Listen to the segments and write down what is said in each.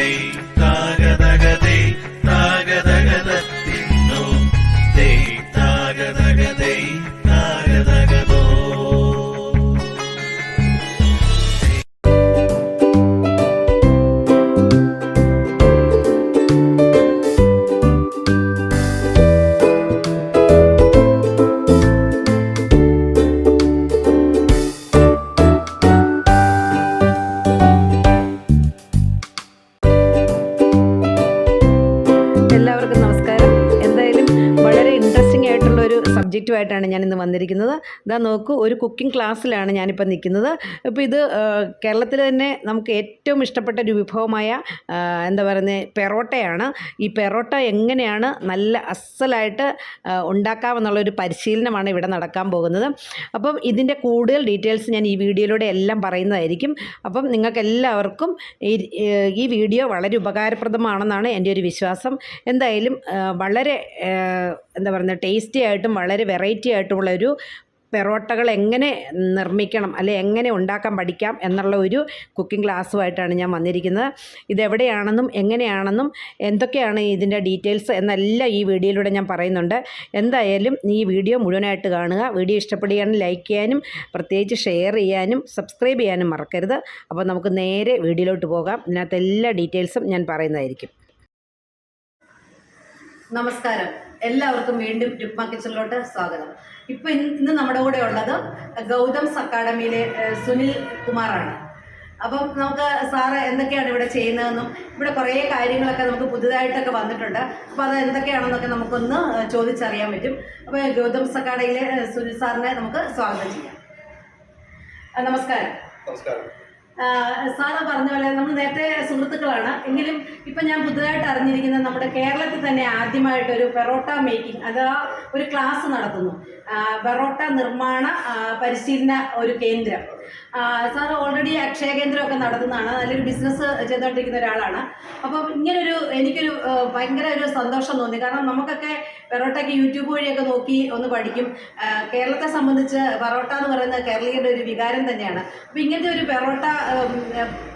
day. ഇതാ നോക്കൂ ഒരു കുക്കിംഗ് ക്ലാസ്സിലാണ് ഞാനിപ്പോൾ നിൽക്കുന്നത്. ഇപ്പോൾ ഇത് കേരളത്തിൽ തന്നെ നമുക്ക് ഏറ്റവും ഇഷ്ടപ്പെട്ട ഒരു വിഭവമായ എന്താ പറയുന്നത് പെറോട്ടയാണ്. ഈ പെറോട്ട എങ്ങനെയാണ് നല്ല അസലായിട്ട് ഉണ്ടാക്കാമെന്നുള്ളൊരു പരിശീലനമാണ് ഇവിടെ നടക്കാൻ പോകുന്നത്. അപ്പം ഇതിന്റെ കൂടുതൽ ഡീറ്റെയിൽസ് ഞാൻ ഈ വീഡിയോയിലൂടെ എല്ലാം പറയുന്നതായിരിക്കും. അപ്പം നിങ്ങൾക്ക് എല്ലാവർക്കും ഈ വീഡിയോ വളരെ ഉപകാരപ്രദമാണെന്നാണ് എന്റെ ഒരു വിശ്വാസം. എന്തായാലും വളരെ എന്താ പറയുക ടേസ്റ്റി ആയിട്ടും വളരെ വെറൈറ്റി ആയിട്ടുമുള്ള ഒരു പെറോട്ടകൾ എങ്ങനെ നിർമ്മിക്കണം അല്ലെ എങ്ങനെ ഉണ്ടാക്കാൻ പഠിക്കാം എന്നുള്ള ഒരു കുക്കിംഗ് ക്ലാസ്സുമായിട്ടാണ് ഞാൻ വന്നിരിക്കുന്നത്. ഇതെവിടെയാണെന്നും എങ്ങനെയാണെന്നും എന്തൊക്കെയാണ് ഇതിന്റെ ഡീറ്റെയിൽസ് എന്നെല്ലാം ഈ വീഡിയോയിലൂടെ ഞാൻ പറയുന്നുണ്ട്. എന്തായാലും ഈ വീഡിയോ മുഴുവനായിട്ട് കാണുക. വീഡിയോ ഇഷ്ടപ്പെടുകയാണെങ്കിൽ ലൈക്ക് ചെയ്യാനും പ്രത്യേകിച്ച് ഷെയർ ചെയ്യാനും സബ്സ്ക്രൈബ് ചെയ്യാനും മറക്കരുത്. അപ്പോൾ നമുക്ക് നേരെ വീഡിയോയിലോട്ട് പോകാം. ഇതിനകത്ത് എല്ലാ ഡീറ്റെയിൽസും ഞാൻ പറയുന്നതായിരിക്കും. നമസ്കാരം. എല്ലാവർക്കും വീണ്ടും രുക്മ കിച്ചണിലോട്ട് സ്വാഗതം. ഇപ്പൊ ഇന്ന് നമ്മുടെ കൂടെ ഉള്ളത് ഗൗതംസ് അക്കാഡമിയിലെ സുനിൽ കുമാറാണ്. അപ്പം നമുക്ക് സാറ് എന്തൊക്കെയാണ് ഇവിടെ ചെയ്യുന്നതെന്നും ഇവിടെ കുറേ കാര്യങ്ങളൊക്കെ നമുക്ക് പുതുതായിട്ടൊക്കെ വന്നിട്ടുണ്ട്. അപ്പോൾ അത് എന്തൊക്കെയാണെന്നൊക്കെ നമുക്കൊന്ന് ചോദിച്ചറിയാൻ പറ്റും. അപ്പോൾ ഗൗതംസ് അക്കാഡമിയിലെ സുനിൽ സാറിനെ നമുക്ക് സ്വാഗതം ചെയ്യാം. നമസ്കാരം. നമസ്കാരം. സാറ് പറഞ്ഞ പോലെ നമ്മൾ നേരത്തെ സുഹൃത്തുക്കളാണ്. എങ്കിലും ഇപ്പം ഞാൻ പുതുതായിട്ട് അറിഞ്ഞിരിക്കുന്ന നമ്മുടെ കേരളത്തിൽ തന്നെ ആദ്യമായിട്ടൊരു പെറോട്ട മേക്കിംഗ് അത് ഒരു ക്ലാസ് നടത്തുന്നു. പെറോട്ട നിർമ്മാണ പരിശീലന ഒരു കേന്ദ്രം. സാർ ഓൾറെഡി അക്ഷയ കേന്ദ്രമൊക്കെ നടത്തുന്നതാണ്. നല്ലൊരു ബിസിനസ് ചെയ്തുകൊണ്ടിരിക്കുന്ന ഒരാളാണ്. അപ്പം ഇങ്ങനൊരു എനിക്കൊരു ഭയങ്കര ഒരു സന്തോഷം തോന്നി. കാരണം നമുക്കൊക്കെ പെറോട്ടയ്ക്ക് യൂട്യൂബ് വഴിയൊക്കെ നോക്കി ഒന്ന് പഠിക്കും. കേരളത്തെ സംബന്ധിച്ച് പെറോട്ട എന്ന് പറയുന്ന കേരളീയരുടെ ഒരു വികാരം തന്നെയാണ്. അപ്പം ഇങ്ങനത്തെ ഒരു പെറോട്ട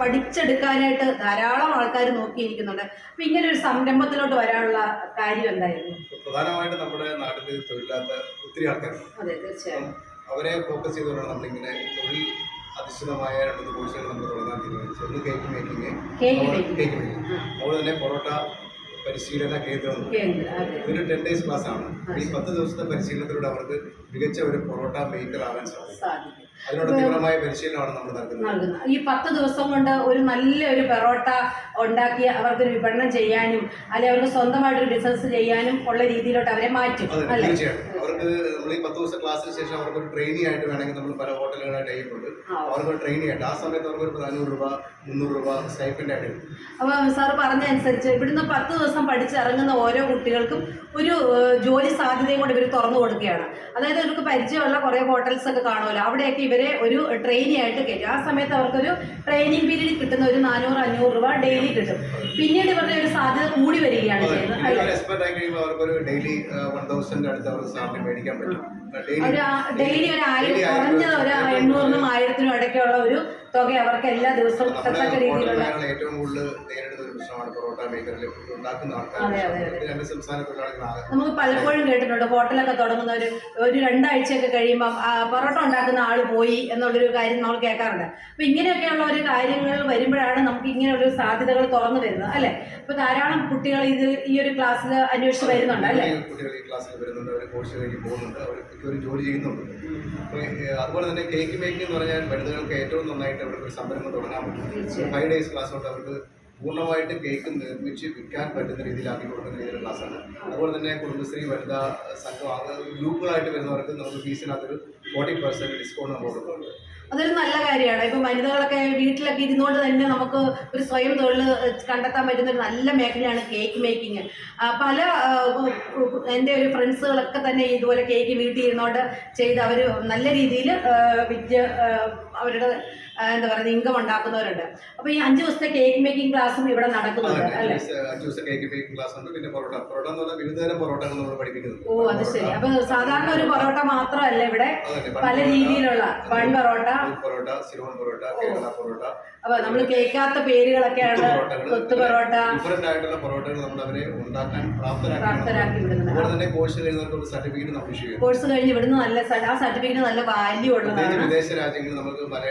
പഠിച്ചെടുക്കാനായിട്ട് ധാരാളം ആൾക്കാർ നോക്കിയിരിക്കുന്നുണ്ട് അപ്പം ഇങ്ങനെ ഒരു സംരംഭത്തിലോട്ട് വരാനുള്ള കാര്യം എന്തായിരുന്നു? പ്രധാനമായിട്ട് നമ്മുടെ നാട്ടിൽ തൊഴിലില്ലാത്ത ഒത്തിരി ആൾക്കാരുണ്ട്. അതെ തീർച്ചയായും. അവരെ ഫോക്കസ് ചെയ്തുകൊണ്ടാണ് നമ്മളിങ്ങനെ തൊഴിൽ അധിഷ്ഠിതമായ രണ്ട് കോഴ്സുകൾ നമ്മൾ തുടങ്ങാൻ തീരുമാനിച്ചു. ഒന്ന് കേക്ക് മേക്കിംഗ് കേക്ക്. മേക്കിംഗ് അതുപോലെ തന്നെ പൊറോട്ട പരിശീലന കേന്ദ്രം. ഇതൊരു ടെൻ ഡേയ്സ് ക്ലാസ് ആണ്. ഈ പത്ത് ദിവസത്തെ പരിശീലനത്തിലൂടെ അവർക്ക് മികച്ച ഒരു പൊറോട്ട മേക്കർ ആവാൻ സാധിക്കും. അതിനോട് തീവ്രമായ പരിശീലനമാണ് നമ്മൾ നൽകുന്നത്. ഈ പത്ത് ദിവസം കൊണ്ട് ഒരു നല്ലൊരു പെറോട്ട ഉണ്ടാക്കി അവർക്ക് വിപണനം ചെയ്യാനും അല്ലെങ്കിൽ അവർക്ക് സ്വന്തമായിട്ടൊരു ബിസിനസ് ചെയ്യാനും ഉള്ള രീതിയിലോട്ട് അവരെ മാറ്റും അല്ലേ? അവർക്ക് നമ്മൾ ഈ പത്ത് ദിവസം ക്ലാസ്സിന് ശേഷം അവർക്ക് ഒരു ട്രെയിനി ആയിട്ട് വേണമെങ്കിൽ നമ്മൾ പല ഹോട്ടലുകളായിട്ട് ചെയ്യുന്നുണ്ട്. അവർക്ക് ട്രെയിനിങ് ട്രെയിനി ആയിട്ട് ആ സമയത്ത് അവർക്ക് ഒരു നാനൂറ് രൂപ മുന്നൂറ് രൂപ സ്റ്റൈഫന്റ് ആയിട്ട് അപ്പോൾ സാർ പറഞ്ഞതനുസരിച്ച് ഇവിടുന്ന് പത്ത് ദിവസം പഠിച്ചിറങ്ങുന്ന ഓരോ കുട്ടികൾക്കും ഒരു ജോലി സാധ്യതയും കൂടി ഇവർ തുറന്നു കൊടുക്കുകയാണ്. അതായത് ഇവർക്ക് പരിചയമുള്ള കുറേ ഹോട്ടൽസ് ഒക്കെ കാണുമല്ലോ അവിടെയൊക്കെ ഇവരെ ഒരു ട്രെയിനി ആയിട്ട് കയറ്റും. ആ സമയത്ത് അവർക്കൊരു ട്രെയിനിങ് പീരീഡ് കിട്ടുന്ന ഒരു നാനൂറ് അഞ്ഞൂറ് രൂപ ഡെയിലി കിട്ടും. പിന്നീട് ഇവരുടെ ഒരു സാധ്യത കൂടി വരികയാണ് ചെയ്യുന്നത്. ഡെയിലി വൺ തൗസൻഡ് അടുത്ത് അവർക്ക് സാലറി മേടിക്കാൻ പറ്റും. ഡെയിലി ഒരു ഒരു ആയിരം കുറഞ്ഞത് ഒരു എണ്ണൂറിനും ആയിരത്തിനും ഇടയ്ക്കുള്ള ഒരു തുക അവർക്ക് എല്ലാ ദിവസവും തക്ക രീതിയിലുള്ള ഏറ്റവും കൂടുതൽ നേരിടുന്ന ഒരു പ്രശ്നമാണ് പൊറോട്ട മേഖലയിൽ ഉണ്ടാക്കുന്ന ആൾക്കാർ നമുക്ക് പലപ്പോഴും കേട്ടിട്ടുണ്ട് ഹോട്ടലൊക്കെ തുടങ്ങുന്ന ഒരു ഒരു രണ്ടാഴ്ചയൊക്കെ കഴിയുമ്പം പൊറോട്ട ഉണ്ടാക്കുന്ന ആൾ പോയി എന്നുള്ളൊരു കാര്യം നമ്മൾ കേൾക്കാറുണ്ട്. അപ്പോൾ ഇങ്ങനെയൊക്കെയുള്ള ഒരു കാര്യങ്ങൾ വരുമ്പോഴാണ് നമുക്ക് ഇങ്ങനെയുള്ള സാധ്യതകൾ തുറന്നു വരുന്നത് അല്ലേ? അപ്പോൾ ധാരാളം കുട്ടികൾ ഇത് ഈ ഒരു ക്ലാസ്സിൽ അന്വേഷിച്ച് വരുന്നുണ്ട് അല്ലേ? കുട്ടികൾ ഈ ക്ലാസ്സിൽ വരുന്നുണ്ട് അവർ കോഴ്സ് കഴിഞ്ഞ് പോകുന്നുണ്ട് അവർ ജോലി ചെയ്യുന്നുണ്ട്. അതുപോലെ തന്നെ കേക്ക് മേക്കിംഗ് എന്ന് പറഞ്ഞാൽ വനിതകൾക്ക് ഏറ്റവും നന്നായിട്ട് അവർക്ക് ഒരു സംരംഭം തുടങ്ങാൻ പറ്റും. ഫൈവ് ഡേയ്സ് ക്ലാസ് കൊണ്ട് അവർക്ക് പൂർണമായിട്ട് കേക്ക് നിർമ്മിച്ച് വിൽക്കാൻ പറ്റുന്ന രീതിയിലാക്കി കൊടുക്കുന്ന രീതിയിലുള്ള ക്ലാസ്സാണ് അതുപോലെ തന്നെ കുടുംബശ്രീ വനിതാ സംഘം ഗ്രൂപ്പുകളായിട്ട് വരുന്നവർക്ക് നമുക്ക് ഫീസിനകത്തൊരു ഫോർട്ടി പെർസെന്റ് ഡിസ്കൗണ്ട് നമ്മൾ കൊടുക്കുന്നുണ്ട് അതൊരു നല്ല കാര്യമാണ്. ഇപ്പം വനിതകളൊക്കെ വീട്ടിലൊക്കെ ഇരുന്നുകൊണ്ട് തന്നെ നമുക്ക് ഒരു സ്വയം തൊഴിൽ കണ്ടെത്താൻ പറ്റുന്ന ഒരു നല്ല മേഖലയാണ് കേക്ക് മേക്കിങ് പല എന്റെ ഒരു ഫ്രണ്ട്സുകളൊക്കെ തന്നെ ഇതുപോലെ കേക്ക് വീട്ടിൽ ഇരുന്നുകൊണ്ട് ചെയ്ത് അവർ നല്ല രീതിയിൽ വിദ്യ അവരുടെ എന്താ പറയുക ഇൻകം ഉണ്ടാക്കുന്നവരുണ്ട്. അപ്പൊ ഈ അഞ്ചു ദിവസത്തെ കേക്ക് മേക്കിംഗ് ക്ലാസ്സും ഇവിടെ നടക്കുന്നുണ്ട് അല്ലേ? അഞ്ച് കേക്ക് മേക്കിംഗ് ക്ലാസ് ഉണ്ട്. പിന്നെ പൊറോട്ട. പൊറോട്ട എന്ന് പറഞ്ഞാൽ വിവിധ തരം പൊറോട്ടകൾ നമ്മൾ പഠിപ്പിക്കുന്നുണ്ട്. ഓ അത് ശരി. അപ്പൊ സാധാരണ ഒരു പൊറോട്ട. മാത്രമല്ല ഇവിടെ? പല രീതിയിലുള്ള ബൺ പൊറോട്ട. പൊറോട്ട സിലോൺ പൊറോട്ട കേരള പൊറോട്ട. അപ്പോൾ നമ്മൾ കേൾക്കാത്ത പേരുകളൊക്കെയാണ് കൊത്ത് പൊറോട്ട. ഡിഫറെന്റ് ആയിട്ടുള്ള പൊറോട്ടകൾ നമ്മൾ അവരെ ഉണ്ടാക്കാൻ പ്രാപ്തരാക്കി അതുപോലെ തന്നെ കോഴ്സ് കഴിഞ്ഞവർക്ക് ഒരു സർട്ടിഫിക്കറ്റ് നമ്മൾ ഇഷ്യൂ ചെയ്യും കോഴ്സ് കഴിഞ്ഞ് ഇവിടുന്ന് നല്ല ആ സർട്ടിഫിക്കറ്റ് നല്ല വാല്യൂ ഉള്ളതാണ്. വിദേശ രാജ്യങ്ങളിൽ നമുക്ക് പല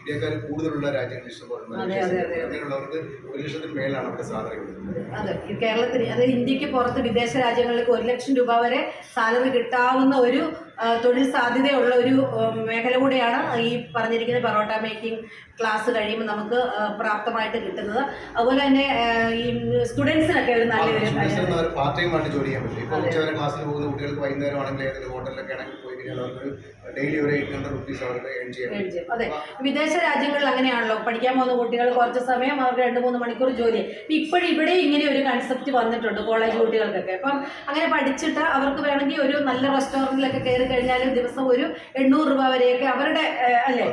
ഇന്ത്യക്കാർ കൂടുതലുള്ള രാജ്യങ്ങൾ ഇഷ്ടപ്പെടുന്നു അതെ, അതെ, അതെ. അങ്ങനെയുള്ളവർക്ക് ഒരു ലക്ഷത്തിന് മേലാണ് അവിടെ സാലറി കിട്ടുന്നത്. അതെ ഈ കേരളത്തിൽ അതായത് ഇന്ത്യയ്ക്ക് പുറത്ത് വിദേശ രാജ്യങ്ങളിലേക്ക് ഒരു ലക്ഷം രൂപ വരെ സാലറി കിട്ടാവുന്ന ഒരു തൊഴിൽ സാധ്യതയുള്ള ഒരു മേഖല കൂടെയാണ് ഈ പറഞ്ഞിരിക്കുന്ന പൊറോട്ട മേക്കിംഗ് ക്ലാസ് കഴിയുമ്പോൾ നമുക്ക് പ്രാപ്തമായിട്ട് കിട്ടുന്നത്. അതുപോലെ തന്നെ ഈ സ്റ്റുഡൻസിനൊക്കെ ഒരു നല്ല ഒരു പാർട്ട് ടൈം ആയിട്ട് ജോലി ചെയ്യാൻ പറ്റും. ഇപ്പോൾ ഉച്ചവരെ ക്ലാസ്സിൽ പോകുന്ന കുട്ടികൾക്ക് വൈകുന്നേരം ആണെങ്കിൽ ഏതെങ്കിലും ഹോട്ടലിലൊക്കെ ആണെങ്കിൽ പോയി കഴിഞ്ഞാൽ അവർക്ക് ഡെയിലി ഒരു എയ്റ്റ് ഹൺഡ്രഡ് റുപ്പീസ് അവർക്ക് ഏൺ ചെയ്യാൻ അതെ. വിദേശ രാജ്യങ്ങളിൽ അങ്ങനെയാണല്ലോ. പഠിക്കാൻ പോകുന്ന കുട്ടികൾ കുറച്ച് സമയം അവർക്ക് രണ്ട് മൂന്ന് മണിക്കൂർ ജോലി ഇപ്പോഴും ഇവിടെ ഇങ്ങനെ ഒരു കൺസെപ്റ്റ് വന്നിട്ടുണ്ട് കോളേജ് കുട്ടികൾക്കൊക്കെ. അപ്പം അങ്ങനെ പഠിച്ചിട്ട് അവർക്ക് വേണമെങ്കിൽ ഒരു നല്ല റെസ്റ്റോറന്റിലൊക്കെ കയറി കഴിഞ്ഞാൽ ദിവസം ഒരു എണ്ണൂറ് രൂപ വരെയൊക്കെ അവരുടെ അല്ലെ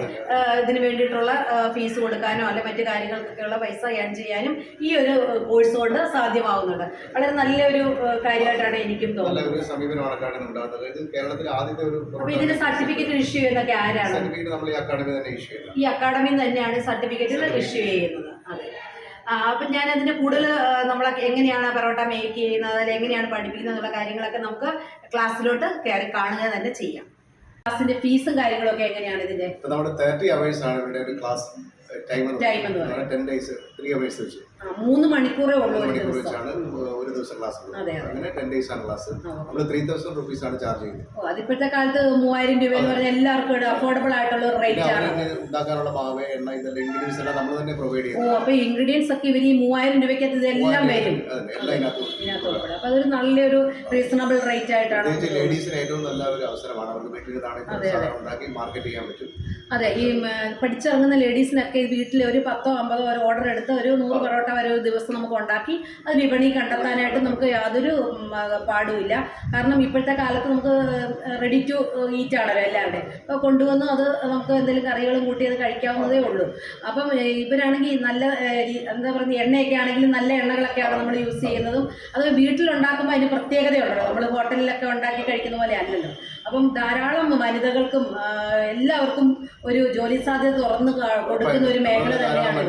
ഇതിന് വേണ്ടിയിട്ടുള്ള ഫീസ് കൊടുക്കാനോ അല്ലെ മറ്റു കാര്യങ്ങൾക്കൊക്കെയുള്ള പൈസ ഏൺ ചെയ്യാനും ഈ ഒരു കോഴ്സ് കൊണ്ട് സാധ്യമാവുന്നുണ്ട്. വളരെ നല്ലൊരു കാര്യമായിട്ടാണ് എനിക്കും തോന്നുന്നത്. ഒരു സമീപനമാണ് സർട്ടിഫിക്കറ്റ് ഇഷ്യൂ ചെയ്യുന്നൊക്കെ ആരാണ്? സർട്ടിഫിക്കറ്റ് നമ്മൾ ഈ അക്കാഡമി തന്നെ ഇഷ്യൂ ചെയ്യുന്നത്. ഈ അക്കാഡമി തന്നെയാണ് സർട്ടിഫിക്കറ്റ് ഇഷ്യൂ ചെയ്യുന്നത്. അതെ. അപ്പം ഞാൻ അതിന്റെ കൂടുതൽ നമ്മൾ എങ്ങനെയാണ് പെറോട്ട മേക്ക് ചെയ്യുന്നത് അതിൽ എങ്ങനെയാണ് പഠിപ്പിക്കുന്നത് എന്നുള്ള കാര്യങ്ങളൊക്കെ നമുക്ക് ക്ലാസ്സിലോട്ട് കയറി കാണുക തന്നെ ചെയ്യാം. ക്ലാസ്സിന്റെ ഫീസും കാര്യങ്ങളൊക്കെ എങ്ങനെയാണ് ഇതിന്റെ നമ്മുടെ തേർട്ടി അവേഴ്സ് ആണ് ഇവിടെ ഒരു ക്ലാസ് ടൈം ടൈം എന്ന് പറയുന്നത്. ടെൻ ഡേയ്സ് ത്രീ അവേഴ്സ് വെച്ച്. മൂന്ന് മണിക്കൂറേ ഉള്ളൂ ഒരു മണിക്കൂർ ദിവസം. വെച്ചാണ് ഒരു ദിവസം ക്ലാസ്. അങ്ങനെ ടെൻ ഡേയ്സ് ആണ് ക്ലാസ്. നമ്മൾ ത്രീ തൗസൻഡ് റുപ്പീസ് ആണ് ചാർജ് ചെയ്യുന്നത്. അതിപ്പോഴത്തെ കാലത്ത് മൂവായിരം രൂപ എന്ന് പറഞ്ഞാൽ എല്ലാവർക്കും അഫോർഡബിൾ ആയിട്ടുള്ള ഒരു റേറ്റ് ആണ്. ഉണ്ടാക്കാനുള്ള മാവ് എണ്ണ ഇതെല്ലാം ഇൻഗ്രീഡിയൻസ് എല്ലാം നമ്മൾ തന്നെ പ്രൊവൈഡ് ഓ അപ്പോൾ അപ്പൊ ഇൻഗ്രീഡിയൻസ് ഒക്കെ ഇവർ ഈ മൂവായിരം രൂപയ്ക്കകത്ത് ഇതെല്ലാം വരും. അതെ, എല്ലാം ഇതിനകത്ത് അപ്പോൾ അതൊരു നല്ലൊരു റീസണബിൾ റേറ്റ് ആയിട്ടാണ് ലേഡീസിന് ഏറ്റവും നല്ല ഒരു അവസരമാണ് അവർക്ക് വീട്ടിൽ ഉണ്ടാക്കി മാർക്കറ്റ് ചെയ്യാൻ പറ്റും. അതെ ഈ പഠിച്ചിറങ്ങുന്ന ലേഡീസിനൊക്കെ വീട്ടിൽ ഒരു പത്തോ അമ്പതോ ഒരു ഓർഡർ എടുത്ത് ഒരു നൂറ് പൊറോട്ട വരെ ഒരു ദിവസം നമുക്ക് ഉണ്ടാക്കി അത് വിപണി കണ്ടെത്താനായിട്ട് നമുക്ക് യാതൊരു പാടുമില്ല. കാരണം ഇപ്പോഴത്തെ കാലത്ത് നമുക്ക് റെഡി ടു ഈറ്റ് ആണല്ലോ എല്ലാവരുടെ അപ്പോൾ കൊണ്ടുവന്ന് അത് നമുക്ക് എന്തെങ്കിലും കറികളും കൂട്ടി അത് കഴിക്കാവുന്നതേ ഉള്ളൂ. അപ്പം ഇവരാണെങ്കിൽ നല്ല എന്താ പറയുക എണ്ണയൊക്കെ ആണെങ്കിലും നല്ല എണ്ണകളൊക്കെയാണ് നമ്മൾ യൂസ് ചെയ്യുന്നതും. അത് വീട്ടിലുണ്ടാക്കുമ്പോൾ അതിന് പ്രത്യേകതയുണ്ടല്ലോ. നമ്മൾ ഹോട്ടലിലൊക്കെ ഉണ്ടാക്കി കഴിക്കുന്ന പോലെ അല്ലല്ലോ. അപ്പം ധാരാളം വനിതകൾക്കും എല്ലാവർക്കും ഒരു ജോലി സാധ്യത തുറന്നു കൊടുക്കുന്ന ഒരു മേഖല തന്നെയാണ്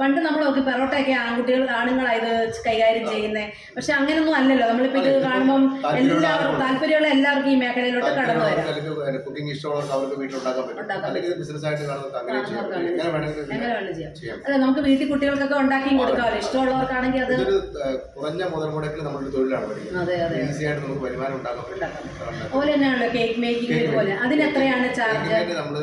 പണ്ട് നമ്മൾ നോക്കി പെറോട്ടയൊക്കെ ആൺകുട്ടികൾ ആണുങ്ങളായത് കൈകാര്യം ചെയ്യുന്നത് പക്ഷെ അങ്ങനെയൊന്നും അല്ലല്ലോ. നമ്മളിപ്പോ ഇത് കാണുമ്പോൾ എല്ലാവർക്കും താല്പര്യമുള്ള എല്ലാവർക്കും ഈ മേഖലയിലോട്ട് കടന്നു വരാം. കുക്കിംഗ് ഇഷ്ടമുള്ളവർക്ക് അവർക്ക് വീട്ടിലുണ്ടാക്കാൻ പറ്റും. ബിസിനസ് ആയിട്ട് അതെ നമുക്ക് വീട്ടിൽ കുട്ടികൾക്കൊക്കെ ഉണ്ടാക്കി കൊടുക്കാമല്ലോ. ഇഷ്ടമുള്ളവർക്കാണെങ്കിൽ അത് കുറഞ്ഞ മുതൽ മുടക്കിൽ നമ്മളൊരു തൊഴിലാണ് അതെ അതെ. ഈസി ആയിട്ട് നമുക്ക് വരുമാനം ഉണ്ടാക്കാൻ പറ്റും അതുപോലെ തന്നെയാണല്ലോ കേക്ക് മേക്കിംഗ് ഇതുപോലെ? അതിന് എത്രയാണ് ചാർജ് നമ്മൾ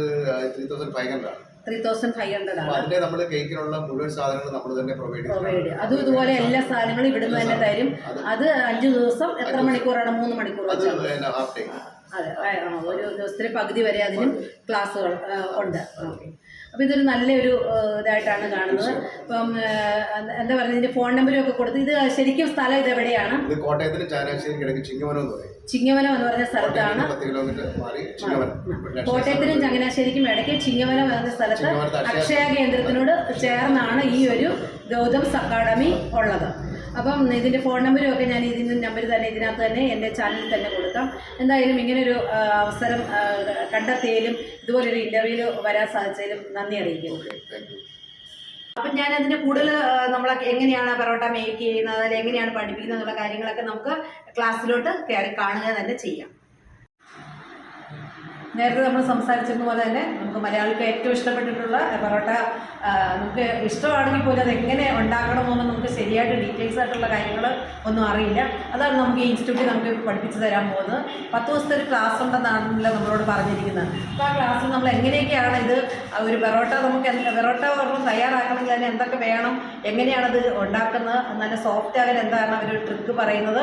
ത്രീ തൗസൻഡ് ഫൈവ് ഹൺഡ്രഡ് ആണ്. ത്രീ തൗസൻഡ് ഫൈവ് ഹൺഡ്രഡ് അപ്പൊ ആണ് അതിന്റെ നമ്മൾ കേക്കിനുള്ള മുഴുവൻ സാധനങ്ങൾ നമ്മൾ തന്നെ പ്രൊവൈഡ് പ്രൊവൈഡ് അതും ഇതുപോലെ എല്ലാ സാധനങ്ങളും ഇവിടുന്ന് തന്നെ തരും. അത് അഞ്ച് ദിവസം എത്ര മണിക്കൂറാണ്? മൂന്ന് മണിക്കൂർ അത് ഒരു ദിവസത്തിന് പകുതി വരെ അതിനും ക്ലാസ്സുകൾ ഉണ്ട്. ഓക്കെ. അപ്പോൾ ഇതൊരു നല്ലൊരു ഇതായിട്ടാണ് കാണുന്നത്. ഇപ്പം എന്താ പറയുക ഇതിന്റെ ഫോൺ നമ്പറും ഒക്കെ കൊടുത്ത് ഇത് ശരിക്കും സ്ഥലം ഇത് എവിടെയാണ്? ഇത് കോട്ടയത്തിന് ചാനാശ്ശേരി കിടക്ക് ചിങ്ങവനം എന്ന് പറയും. ചിങ്ങവനം എന്ന് പറഞ്ഞ സ്ഥലത്താണ്. കോട്ടയത്തിന് ചങ്ങനാശ്ശേരിക്കും ഇടയ്ക്ക് ചിങ്ങവനം എന്ന സ്ഥലത്ത് അക്ഷയ- അക്ഷയ കേന്ദ്രത്തിനോട് ചേർന്നാണ് ഈ ഒരു ഗൗതംസ് അക്കാഡമി ഉള്ളത്. അപ്പം ഇതിന്റെ ഫോൺ നമ്പരും ഒക്കെ ഞാൻ ഇതിന്റെ നമ്പർ തന്നെ ഇതിനകത്ത് തന്നെ എന്റെ ചാനലിൽ തന്നെ കൊടുക്കാം. എന്തായാലും ഇങ്ങനൊരു അവസരം കണ്ടെത്തിയാലും ഇതുപോലൊരു ഇന്റർവ്യൂവിൽ വരാൻ സാധിച്ചതിലും നന്ദി അറിയിക്കുന്നു. അപ്പം ഞാൻ അതിന്റെ കൂടുതൽ നമ്മൾ എങ്ങനെയാണ് പൊറോട്ട മേക്ക് ചെയ്യുന്നത് അതിൽ എങ്ങനെയാണ് പഠിപ്പിക്കുന്നത് എന്നുള്ള കാര്യങ്ങളൊക്കെ നമുക്ക് ക്ലാസ്സിലോട്ട് കയറി കാണുക തന്നെ ചെയ്യാം. നേരത്തെ നമ്മൾ സംസാരിച്ചിരുന്ന പോലെ തന്നെ നമുക്ക് മലയാളിക്ക് ഏറ്റവും ഇഷ്ടപ്പെട്ടിട്ടുള്ള പൊറോട്ട നമുക്ക് ഇഷ്ടമാണെങ്കിൽ പോലും അത് എങ്ങനെ ഉണ്ടാക്കണമെന്ന് നമുക്ക് ശരിയായിട്ട് ഡീറ്റെയിൽസ് ആയിട്ടുള്ള കാര്യങ്ങൾ ഒന്നും അറിയില്ല. അതാണ് നമുക്ക് ഈ ഇൻസ്റ്റിറ്റ്യൂട്ടിൽ നമുക്ക് പഠിപ്പിച്ചു തരാൻ പോകുന്നത്. പത്ത് ദിവസത്തെ ഒരു ക്ലാസ് ഉണ്ടെന്നാണല്ലോ നമ്മളോട് പറഞ്ഞിരിക്കുന്നത്. അപ്പോൾ ആ ക്ലാസ്സിൽ നമ്മൾ എങ്ങനെയൊക്കെയാണ് ഇത് ഒരു പൊറോട്ട നമുക്ക് പൊറോട്ട തയ്യാറാക്കണമെങ്കിൽ അതിന് എന്തൊക്കെ വേണം എങ്ങനെയാണത് ഉണ്ടാക്കുന്നത് നല്ല സോഫ്റ്റ് ആകാൻ എന്താണ് അവർ ട്രിക്ക് പറയുന്നത്.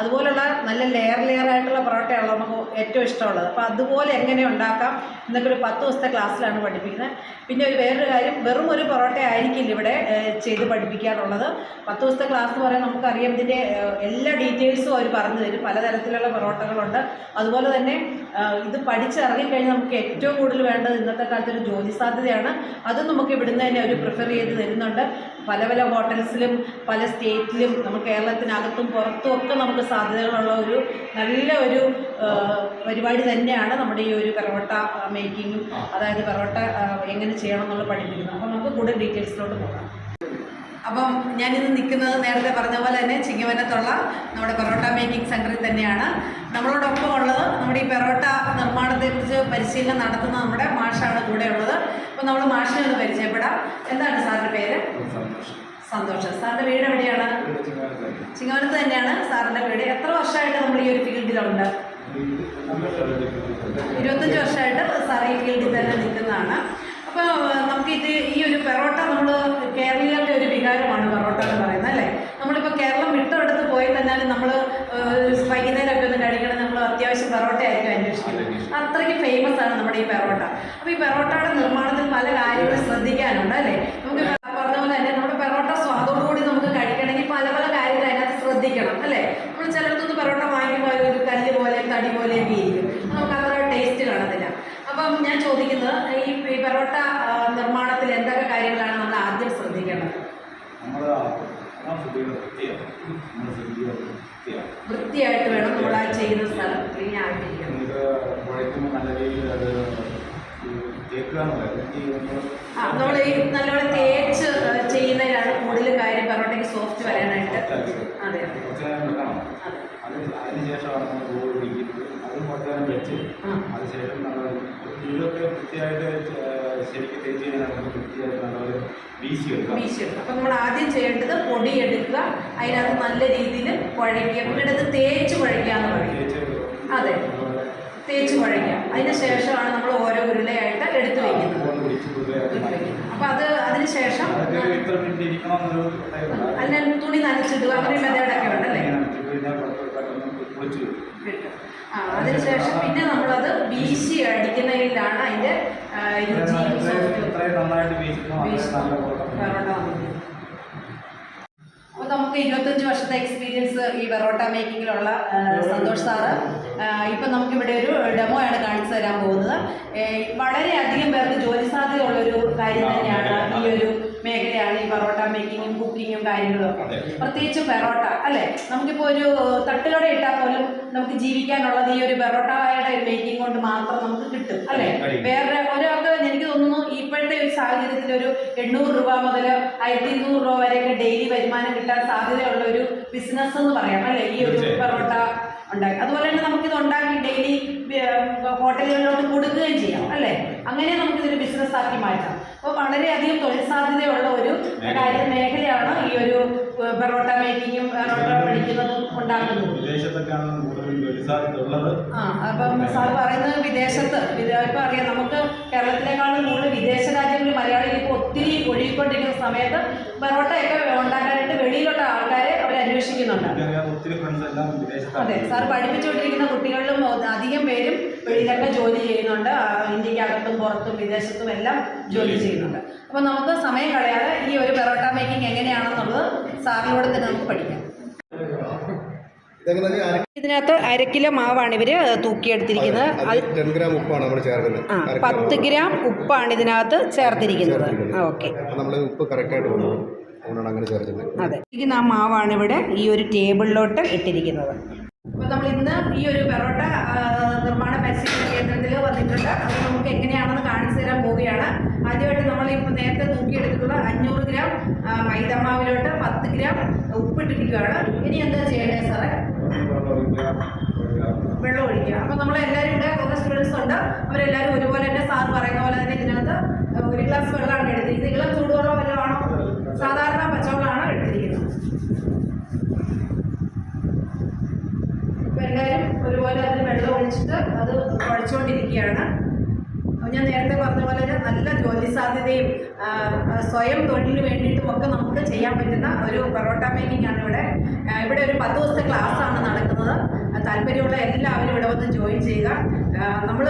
അതുപോലുള്ള നല്ല ലെയർ ലെയർ ആയിട്ടുള്ള പൊറോട്ടയാണല്ലോ നമുക്ക് ഏറ്റവും ഇഷ്ടമുള്ളത്. അപ്പോൾ അതുപോലെ എങ്ങനെ എങ്ങനെ ഉണ്ടാക്കാം എന്നൊക്കെ ഒരു പത്ത് ദിവസത്തെ ക്ലാസ്സിലാണ് പഠിപ്പിക്കുന്നത്. പിന്നെ ഒരു വേറൊരു കാര്യം വെറും ഒരു പൊറോട്ട ആയിരിക്കില്ല ഇവിടെ ചെയ്ത് പഠിപ്പിക്കാറുള്ളത് പത്ത് ദിവസത്തെ ക്ലാസ് എന്ന് പറയാൻ നമുക്കറിയാം ഇതിന്റെ എല്ലാ ഡീറ്റെയിൽസും അവർ പറഞ്ഞു തരും. പലതരത്തിലുള്ള പൊറോട്ടകളുണ്ട്. അതുപോലെ തന്നെ ഇത് പഠിച്ചിറങ്ങിക്കഴിഞ്ഞാൽ നമുക്ക് ഏറ്റവും കൂടുതൽ വേണ്ടത് ഇന്നത്തെ കാലത്ത് ഒരു ജോലി സാധ്യതയാണ്. അതും നമുക്ക് ഇവിടുന്ന് തന്നെ അവർ പ്രിഫർ ചെയ്ത് തരുന്നുണ്ട്. പല പല ഹോട്ടൽസിലും പല സ്റ്റേറ്റിലും നമുക്ക് കേരളത്തിനകത്തും പുറത്തും ഒക്കെ നമുക്ക് സാധ്യതകളുള്ള ഒരു നല്ല ഒരു പരിപാടി തന്നെയാണ് നമ്മുടെ ഈ ഒരു പെറോട്ട മേക്കിങ്ങും അതായത് പെറോട്ട ആ, എങ്ങനെ ചെയ്യണം എന്നുള്ള പഠിപ്പിക്കുന്നത് അപ്പം നമുക്ക് കൂടുതൽ ഡീറ്റെയിൽസിലോട്ട് പോകാം. അപ്പം ഞാനിന്ന് നിൽക്കുന്നത് നേരത്തെ പറഞ്ഞ പോലെ തന്നെ ചിങ്ങവനത്തുള്ള നമ്മുടെ പെറോട്ട മേക്കിംഗ് സെന്ററിൽ തന്നെയാണ്. നമ്മളോടൊപ്പം ഉള്ളത് നമ്മുടെ ഈ പെറോട്ട നിർമ്മാണത്തെക്കുറിച്ച് പരിശീലനം നടത്തുന്ന നമ്മുടെ മാഷാണ് കൂടെ ഉള്ളത്. അപ്പം നമ്മൾ മാഷിനെ ഒന്ന് പരിചയപ്പെടാം. എന്താണ് സാറിന്റെ പേര്? സന്തോഷം. സാറിന്റെ വീട് എവിടെയാണ്? ചിങ്ങവനത്ത് തന്നെയാണ്. സാറിന്റെ വീട് എത്ര വർഷമായിട്ട് നമ്മൾ ഈ ഒരു ഫീൽഡിലുണ്ട്? ഇരുപത്തഞ്ച് വർഷമായിട്ട് സാർ ഈ ഫീൽഡിൽ തന്നെ നിൽക്കുന്നതാണ്. അപ്പോൾ നമുക്ക് ഇത് ഈ ഒരു പെറോട്ട നമ്മൾ കേരളീയരുടെ ഒരു വികാരമാണ് പെറോട്ട എന്ന് പറയുന്നത് അല്ലേ? നമ്മളിപ്പോൾ കേരളം വിട്ടെടുത്ത് പോയി തന്നാൽ നമ്മൾ വൈകുന്നേരമൊക്കെ ഒന്ന് കഴിക്കണം നമ്മൾ അത്യാവശ്യം പെറോട്ട ആയിരിക്കും അന്വേഷിക്കുന്നത് അത്രയ്ക്ക് ഫേമസ് ആണ് നമ്മുടെ ഈ പെറോട്ട. അപ്പോൾ ഈ പെറോട്ടയുടെ നിർമ്മാണത്തിൽ പല കാര്യങ്ങളും ശ്രദ്ധിക്കാനുണ്ട് അല്ലേ? നമുക്ക് പറഞ്ഞ പോലെ തന്നെ നമ്മുടെ പെറോട്ട സ്വാദോടുകൂടി നമുക്ക് കഴിക്കണമെങ്കിൽ പല പല കാര്യങ്ങൾ അതിനകത്ത് ശ്രദ്ധിക്കണം അല്ലേ? നമ്മൾ ചിലർക്കൊന്ന് പെറോട്ട വാങ്ങിക്കുമ്പോൾ ഒരു കല്ല് പോലെ തടി പോലെയൊക്കെ ഇരിക്കും. നമുക്ക് അത്ര ടേസ്റ്റ് കാണത്തില്ല. അപ്പം ഞാൻ ചോദിക്കുന്നത് ഈ പെറോട്ട നിർമ്മാണത്തിൽ എന്തൊക്കെ കാര്യങ്ങളാണ് നമ്മൾ ആദ്യം ശ്രദ്ധിക്കേണ്ടത്? വൃത്തിയായിട്ട് വേണം നമ്മൾ ആ ചെയ്യുന്ന സ്ഥലം ക്ലീൻ ആയിട്ടിരിക്കണം നമ്മൾ ഈ നല്ലോണം തേച്ച് ചെയ്യുന്നതിനാണ് ചെയ്യുന്നതിലാണ് കൂടുതൽ കാര്യം പെറോട്ടയ്ക്ക് സോഫ്റ്റ് വരാനായിട്ട് അതെ അതെ. കുറച്ച് നേരം വെക്കണം. അതെ. അതിന് അതിന് ശേഷമാണ് നമ്മൾ ഗോൾ പിടിക്കുന്നത്. അത് കുറച്ച് നേരം വെച്ച് അതിനുശേഷം നമ്മൾ ഇതൊക്കെ വൃത്തിയായിട്ട് ശരിക്കും തേച്ച് കഴിഞ്ഞാൽ നമുക്ക് വൃത്തിയായിട്ട് നല്ലൊരു വീശി എടുക്കാം. അപ്പം നമ്മൾ ആദ്യം ചെയ്യേണ്ടത് പൊടി എടുക്കുക. അതിനകത്ത് നല്ല രീതിയിൽ കുഴയ്ക്കുക. പിന്നീട് അത് തേച്ച് കുഴയ്ക്കുക എന്ന് പറയും. അതെ. തേച്ച് കുഴയ്ക്കുക അതിന് ശേഷമാണ് നമ്മൾ ഓരോ ഉരുളയായിട്ട് എടുത്തു വയ്ക്കുന്നത് അപ്പൊ അത് അതിന് ശേഷം അതിന് തുണി നനച്ചിടുക. അങ്ങനെ മെതേഡൊക്കെ ഉണ്ടല്ലേ? കിട്ടും അതിനുശേഷം പിന്നെ നമ്മളത് വീശി അടിക്കുന്നതിലാണ് അതിന്റെ അപ്പോൾ നമുക്ക് ഇരുപത്തഞ്ച് വർഷത്തെ എക്സ്പീരിയൻസ് ഈ പെറോട്ട മേക്കിങ്ങിലുള്ള സന്തോഷ് സാറ്. ഇപ്പൊ ഇപ്പം നമുക്കിവിടെ ഒരു ഡെമോ ആണ് കാണിച്ചു തരാൻ പോകുന്നത്. വളരെ വളരെയധികം പേർക്ക് ജോലി സാധ്യതയുള്ളൊരു കാര്യം തന്നെയാണ് ഈ ഒരു മേഖലയാണ് ഈ പെറോട്ട മേക്കിങ്ങും കുക്കിങ്ങും കാര്യങ്ങളും ഒക്കെ. അതെ. പ്രത്യേകിച്ച് പെറോട്ട അല്ലെ? നമുക്കിപ്പോൾ ഒരു തട്ടുകട ഇട്ടാൽ പോലും നമുക്ക് ജീവിക്കാനുള്ളത് ഈ ഒരു പെറോട്ടയുടെ മേക്കിംഗ് കൊണ്ട് മാത്രം നമുക്ക് കിട്ടും അല്ലെ. വേറെ ഒരാൾക്ക് എനിക്ക് തോന്നുന്നു ഇപ്പോഴത്തെ ഒരു സാഹചര്യത്തിൽ ഒരു എണ്ണൂറ് രൂപ മുതൽ ആയിരത്തി ഇരുന്നൂറ് രൂപ വരെയൊക്കെ ഡെയിലി വരുമാനം കിട്ടാൻ സാധ്യതയുള്ള ഒരു ബിസിനസ് എന്ന് പറയാം അല്ലെ? ഈ ഒരു. പെറോട്ട ഉണ്ടാക്കി അതുപോലെ തന്നെ നമുക്കിത് ഉണ്ടാക്കി ഡെയിലി ഹോട്ടലുകളിലോട്ട് കൊടുക്കുകയും ചെയ്യാം അല്ലേ? അങ്ങനെ നമുക്കിതൊരു ബിസിനസ് ആക്കി മാറ്റാം. അപ്പോൾ വളരെയധികം തൊഴിൽ സാധ്യതയുള്ള ഒരു കാര്യ മേഖലയാണ് ഈ ഒരു പെറോട്ട മേക്കിങ്ങും പെറോട്ട പഠിക്കുന്നതും ഉണ്ടാക്കുന്നതും. ആ അപ്പം സാർ പറയുന്നത് വിദേശത്ത് ഇപ്പൊ ഇപ്പം അറിയാം നമുക്ക് കേരളത്തിനേക്കാളും കൂടുതൽ വിദേശ രാജ്യങ്ങളിൽ മലയാളികൾ ഇപ്പോൾ ഒത്തിരി ഒഴുകിക്കൊണ്ടിരിക്കുന്ന സമയത്ത് പെറോട്ടയൊക്കെ ഉണ്ടാക്കാനായിട്ട് വെളിയിലുള്ള ആൾക്കാരെ അവർ അന്വേഷിക്കുന്നുണ്ട് അതെ വിദേശത്താണ്. സാർ പഠിപ്പിച്ചുകൊണ്ടിരിക്കുന്ന കുട്ടികളിലും അധികം പേരും വെളിയിലൊക്കെ ജോലി ചെയ്യുന്നുണ്ട്. ഇന്ത്യക്കകത്തും പുറത്തും വിദേശത്തും എല്ലാം ജോലി ചെയ്യുന്നുണ്ട്. അപ്പോൾ നമുക്ക് സമയം കളയാതെ ഈ ഒരു പെറോട്ട മേക്കിംഗ് എങ്ങനെയാണെന്നുള്ളത് സാറിനോട് തന്നെ നമുക്ക് പഠിക്കാം. ഇതിനകത്ത് അര കിലോ മാവാണ് ഇവർ തൂക്കിയെടുത്തിരിക്കുന്നത്. പത്ത് ഗ്രാം ഉപ്പാണ് ഇതിനകത്ത് ചേർത്തിരിക്കുന്നത്. ഓക്കെ. നമ്മൾ ഉപ്പ് കറക്റ്റായിട്ട് അതുകൊണ്ടാണ് അങ്ങനെ ചേർക്കുന്നത് അതെ. ആ മാവാണ് ഇവിടെ ഈ ഒരു ടേബിളിലോട്ട് ഇട്ടിരിക്കുന്നത്. അപ്പോൾ നമ്മൾ ഇന്ന് ഈ ഒരു പെറോട്ട നിർമ്മാണ പരിശീലന കേന്ദ്രത്തിൽ വന്നിട്ടുണ്ട്. അത് നമുക്ക് എങ്ങനെയാണെന്ന് കാണിച്ചു തരാൻ പോവുകയാണ്. ആദ്യമായിട്ട് നമ്മൾ ഇപ്പോൾ നേരത്തെ തൂക്കിയെടുത്തിട്ടുള്ള അഞ്ഞൂറ് ഗ്രാം മൈദമാവിലോട്ട് പത്ത് ഗ്രാം ഉപ്പിട്ടിരിക്കുകയാണ്. ഇനി എന്താ ചെയ്യേണ്ടത് സാറേ? വെള്ളം ഒഴിക്കുക. അപ്പോൾ നമ്മളെല്ലാവരും ഇവിടെ കുറേ സ്റ്റുഡൻസ് ഉണ്ട്. അവരെല്ലാവരും ഒരുപോലെ തന്നെ സാർ പറയുന്ന പോലെ തന്നെ ഇതിനകത്ത് ഒരു ഗ്ലാസ് വെള്ളമാണ് എടുത്തിരിക്കുന്നത്. ഇളം ചൂടുവെള്ളം വല്ലതാണോ സാധാരണ പച്ചവെള്ളമാണ് എടുത്തിരിക്കുന്നത് അപ്പോൾ എല്ലാവരും ഒരുപോലെ അതിൽ വെള്ളം ഒഴിച്ചിട്ട് അത് കുഴച്ചുകൊണ്ടിരിക്കുകയാണ് ഞാൻ നേരത്തെ പറഞ്ഞ പോലെ നല്ല ജോലി സാധ്യതയും സ്വയം തൊഴിലിന് വേണ്ടിയിട്ടും ഒക്കെ നമുക്ക് ചെയ്യാൻ പറ്റുന്ന ഒരു പൊറോട്ട മേക്കിംഗ് ആണ് ഇവിടെ. ഇവിടെ ഒരു പത്ത് ദിവസത്തെ ക്ലാസ് ആണ് നടക്കുന്നത്. താല്പര്യമുള്ള എല്ലാവരും ഇവിടെ വന്ന് ജോയിൻ ചെയ്യുക. നമ്മൾ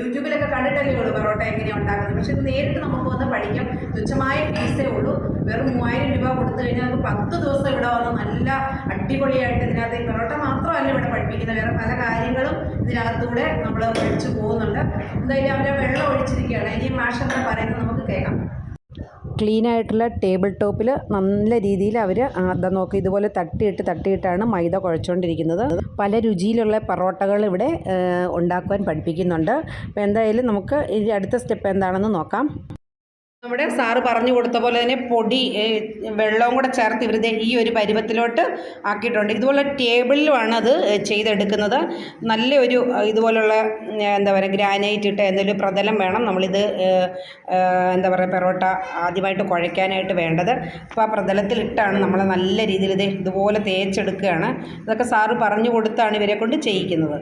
യൂട്യൂബിലൊക്കെ കണ്ടിട്ടല്ലേ ഉള്ളൂ പൊറോട്ട എങ്ങനെയാണ് ഉണ്ടാക്കുന്നത്. പക്ഷെ നേരിട്ട് നമുക്ക് വന്ന് പഠിക്കാം. തുച്ഛമായ ഫീസേ ഉള്ളൂ. വെറും മൂവായിരം രൂപ കൊടുത്തു കഴിഞ്ഞാൽ നമുക്ക് പത്ത് ദിവസം ഇവിടെ വന്ന് നല്ല അടിപൊളിയായിട്ട് ഇതിനകത്ത് ഈ പൊറോട്ട മാത്രമല്ല ഇവിടെ പഠിപ്പിക്കുന്നത്. വേറെ പല കാര്യങ്ങളും ഇതിനകത്തൂടെ നമ്മൾ പഠിച്ചു പോകുന്നുണ്ട്. എന്തായാലും അവരെ വെള്ളം ഒഴിച്ചിരിക്കുകയാണ്. ഇനി മാഷ് എന്താ പറയുന്നത് നമുക്ക് കേൾക്കാം. ക്ലീൻ ആയിട്ടുള്ള ടേബിൾ ടോപ്പിൽ നല്ല രീതിയിൽ അവർ അതാ നോക്കി ഇതുപോലെ തട്ടിയിട്ട് തട്ടിയിട്ടാണ് മൈദ കുഴച്ചുകൊണ്ടിരിക്കുന്നത് പല രുചിയിലുള്ള പൊറോട്ടകൾ ഇവിടെ ഉണ്ടാക്കുവാൻ പഠിപ്പിക്കുന്നുണ്ട്. അപ്പോൾ എന്തായാലും നമുക്ക് ഇനി അടുത്ത സ്റ്റെപ്പ് എന്താണെന്ന് നോക്കാം. നമ്മുടെ സാറ് പറഞ്ഞു കൊടുത്ത പോലെ തന്നെ പൊടി വെള്ളവും കൂടെ ചേർത്ത് ഇവരുടെ ഈ ഒരു പരുവത്തിലോട്ട് ആക്കിയിട്ടുണ്ട്. ഇതുപോലെ ടേബിളിലുമാണ് അത് ചെയ്തെടുക്കുന്നത്. നല്ല ഒരു ഏ, ഇതുപോലുള്ള എന്താ പറയുക ഗ്രാനൈറ്റ് ഇട്ട് എന്തെങ്കിലും പ്രതലം വേണം നമ്മളിത് എന്താ പറയുക പെറോട്ട ആദ്യമായിട്ട് കുഴയ്ക്കാനായിട്ട് വേണ്ടത്. അപ്പോൾ ആ പ്രതലത്തിലിട്ടാണ് നമ്മൾ നല്ല രീതിയിൽ ഇത് ഇതുപോലെ തേച്ചെടുക്കുകയാണ്. ഇതൊക്കെ സാറ് പറഞ്ഞു കൊടുത്താണ് ഇവരെ കൊണ്ട് ചെയ്യിക്കുന്നത്.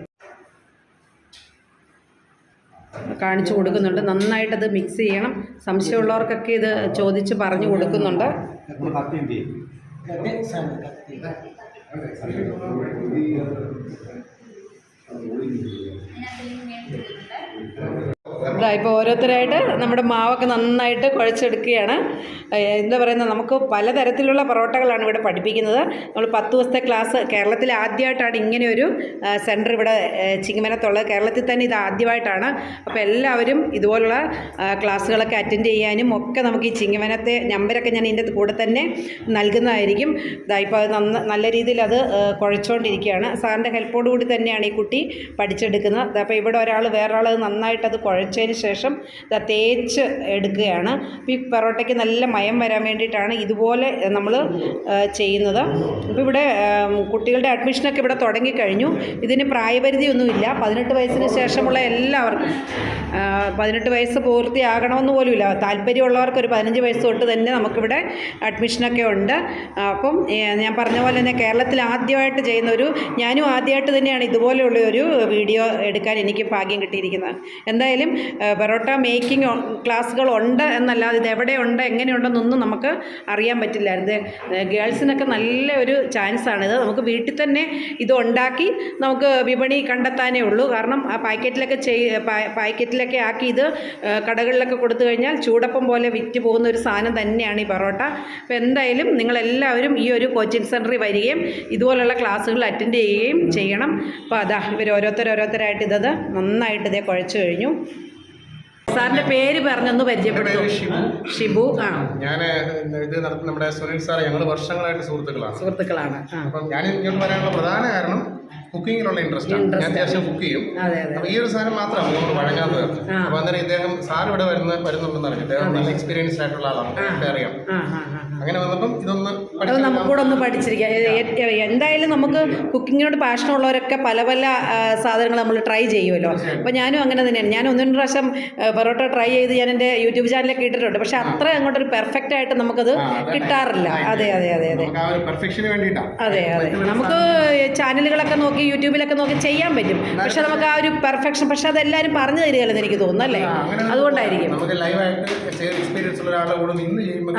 കാണിച്ചു കൊടുക്കുന്നുണ്ട്. നന്നായിട്ടത് മിക്സ് ചെയ്യണം. സംശയമുള്ളവർക്കൊക്കെ ഇത് ചോദിച്ച് പറഞ്ഞു കൊടുക്കുന്നുണ്ട്. ഇതാ ഇപ്പോൾ ഓരോരുത്തരായിട്ട് നമ്മുടെ മാവൊക്കെ നന്നായിട്ട് കുഴച്ചെടുക്കുകയാണ്. എന്താ പറയുന്നത്? നമുക്ക് പലതരത്തിലുള്ള പൊറോട്ടകളാണ് ഇവിടെ പഠിപ്പിക്കുന്നത്. നമ്മൾ പത്ത് ദിവസത്തെ ക്ലാസ് കേരളത്തിൽ ആദ്യമായിട്ടാണ് ഇങ്ങനെ ഒരു സെന്റർ ഇവിടെ ചിങ്ങമനത്തുള്ളത്. കേരളത്തിൽ തന്നെ ഇത് ആദ്യമായിട്ടാണ്. അപ്പോൾ എല്ലാവരും ഇതുപോലുള്ള ക്ലാസ്സുകളൊക്കെ അറ്റൻഡ് ചെയ്യാനും ഒക്കെ നമുക്ക് ഈ ചിങ്ങമനത്തെ നമ്പരൊക്കെ ഞാൻ ഇതിന്റെ കൂടെ തന്നെ നൽകുന്നതായിരിക്കും. ഇതാ ഇപ്പോൾ നന്ന നല്ല രീതിയിൽ അത് കുഴച്ചുകൊണ്ടിരിക്കുകയാണ് സാറിന്റെ ഹെൽപ്പോടുകൂടി തന്നെയാണ് ഈ കുട്ടി പഠിച്ചെടുക്കുന്നത്. അപ്പോൾ ഇവിടെ ഒരാൾ വേറൊരാൾ അത് നന്നായിട്ട് അത് ശേഷം ദാ തേച്ച് എടുക്കുകയാണ്. ഈ പൊറോട്ടയ്ക്ക് നല്ല മയം വരാൻ വേണ്ടിയിട്ടാണ് ഇതുപോലെ നമ്മൾ ചെയ്യുന്നത്. അപ്പോൾ ഇവിടെ കുട്ടികളുടെ അഡ്മിഷനൊക്കെ ഇവിടെ തുടങ്ങിക്കഴിഞ്ഞു. ഇതിന് പ്രായപരിധിയൊന്നുമില്ല. പതിനെട്ട് വയസ്സിന് ശേഷമുള്ള എല്ലാവർക്കും പതിനെട്ട് വയസ്സ് പൂർത്തിയാകണമെന്ന് പോലുമില്ല. താല്പര്യമുള്ളവർക്ക് ഒരു പതിനഞ്ച് വയസ്സ് തൊട്ട് തന്നെ നമുക്കിവിടെ അഡ്മിഷനൊക്കെ ഉണ്ട്. അപ്പം ഞാൻ പറഞ്ഞ പോലെ തന്നെ കേരളത്തിൽ ആദ്യമായിട്ട് ചെയ്യുന്ന ഒരു ഞാനും ആദ്യമായിട്ട് തന്നെയാണ് ഇതുപോലെയുള്ള ഒരു വീഡിയോ എടുക്കാൻ എനിക്ക് ഭാഗ്യം കിട്ടിയിരിക്കുന്നത്. എന്തായാലും പൊറോട്ട മേക്കിംഗ് ക്ലാസ്സുകളുണ്ട് എന്നല്ലാതെ ഇത് എവിടെയുണ്ട് എങ്ങനെയുണ്ടെന്നൊന്നും നമുക്ക് അറിയാൻ പറ്റില്ലായിരുന്നു. ഗേൾസിനൊക്കെ നല്ല ഒരു ചാൻസാണിത് നമുക്ക് വീട്ടിൽ തന്നെ ഇത് ഉണ്ടാക്കി നമുക്ക് വിപണി കണ്ടെത്താനേ ഉള്ളൂ. കാരണം ആ പാക്കറ്റിലൊക്കെ ചെയ് പാക്കറ്റിലൊക്കെ ആക്കി ഇത് കടകളിലൊക്കെ കൊടുത്തു കഴിഞ്ഞാൽ ചൂടപ്പം പോലെ വിറ്റ് പോകുന്ന ഒരു സാധനം തന്നെയാണ് ഈ പൊറോട്ട. അപ്പോൾ എന്തായാലും നിങ്ങളെല്ലാവരും ഈ ഒരു കോച്ചിങ് സെന്ററിൽ വരികയും ഇതുപോലുള്ള ക്ലാസ്സുകൾ അറ്റൻഡ് ചെയ്യുകയും ചെയ്യണം. അപ്പോൾ അതാ ഇവർ ഓരോരുത്തർ ഓരോരുത്തരായിട്ട് ഇതത് നന്നായിട്ട് ഇതേ കുഴച്ച് കഴിഞ്ഞു. സാറിന്റെ പേര് പറഞ്ഞൊന്ന് പരിചയപ്പെടുത്തു. ഷിബു. ഷിബു ആ. ഞാൻ ഇത് നടത്തുന്ന നമ്മുടെ സുനിൽ സാർ ഞങ്ങൾ വർഷങ്ങളായിട്ട് സുഹൃത്തുക്കളാണ്. സുഹൃത്തുക്കളാണ് അപ്പം ഞാൻ ഇങ്ങോട്ട് പറയാനുള്ള പ്രധാന കാരണം കുക്കിങ്ങിലുള്ള ഇൻട്രസ്റ്റ് ആണ്. ഞാൻ അത്യാവശ്യം കുക്ക് ചെയ്യും. അപ്പൊ ഈ ഒരു സാധനം മാത്രമാണ് നമുക്ക് വഴങ്ങാത്തത്. അപ്പൊ അന്നേരം ഇദ്ദേഹം സാർ ഇവിടെ വരുന്ന വരുന്നുണ്ടെന്ന് അറിഞ്ഞു ഇദ്ദേഹം നല്ല എക്സ്പീരിയൻസ് ആയിട്ടുള്ള ആളാണ്. അറിയാം. അങ്ങനെ വന്നപ്പം ഇതൊന്ന് അത് പഠിച്ചെടുക്കാം. ഒന്ന് പഠിച്ചിരിക്കാം. എന്തായാലും നമുക്ക് കുക്കിങ്ങിനോട് പാഷനുള്ളവരൊക്കെ പല പല സാധനങ്ങൾ നമ്മൾ ട്രൈ ചെയ്യുമല്ലോ. അപ്പോൾ ഞാനും അങ്ങനെ തന്നെയാണ്. ഞാൻ ഒന്ന് രണ്ട് പ്രാവശ്യം പൊറോട്ട ട്രൈ ചെയ്ത് ഞാൻ എന്റെ യൂട്യൂബ് ചാനലൊക്കെ ഇട്ടിട്ടുണ്ട്. പക്ഷെ അത്ര അങ്ങോട്ടൊരു പെർഫെക്റ്റ് ആയിട്ട് നമുക്കത് കിട്ടാറില്ല. അതെ അതെ അതെ അതെ. അതെ അതെ. നമുക്ക് ചാനലുകളൊക്കെ നോക്കി യൂട്യൂബിലൊക്കെ നോക്കി ചെയ്യാൻ പറ്റും. പക്ഷെ നമുക്ക് ആ ഒരു പെർഫെക്ഷൻ പക്ഷെ അതെല്ലാവരും പറഞ്ഞു തരികയല്ലെന്ന് എനിക്ക് തോന്നുന്നു അല്ലേ? അതുകൊണ്ടായിരിക്കും.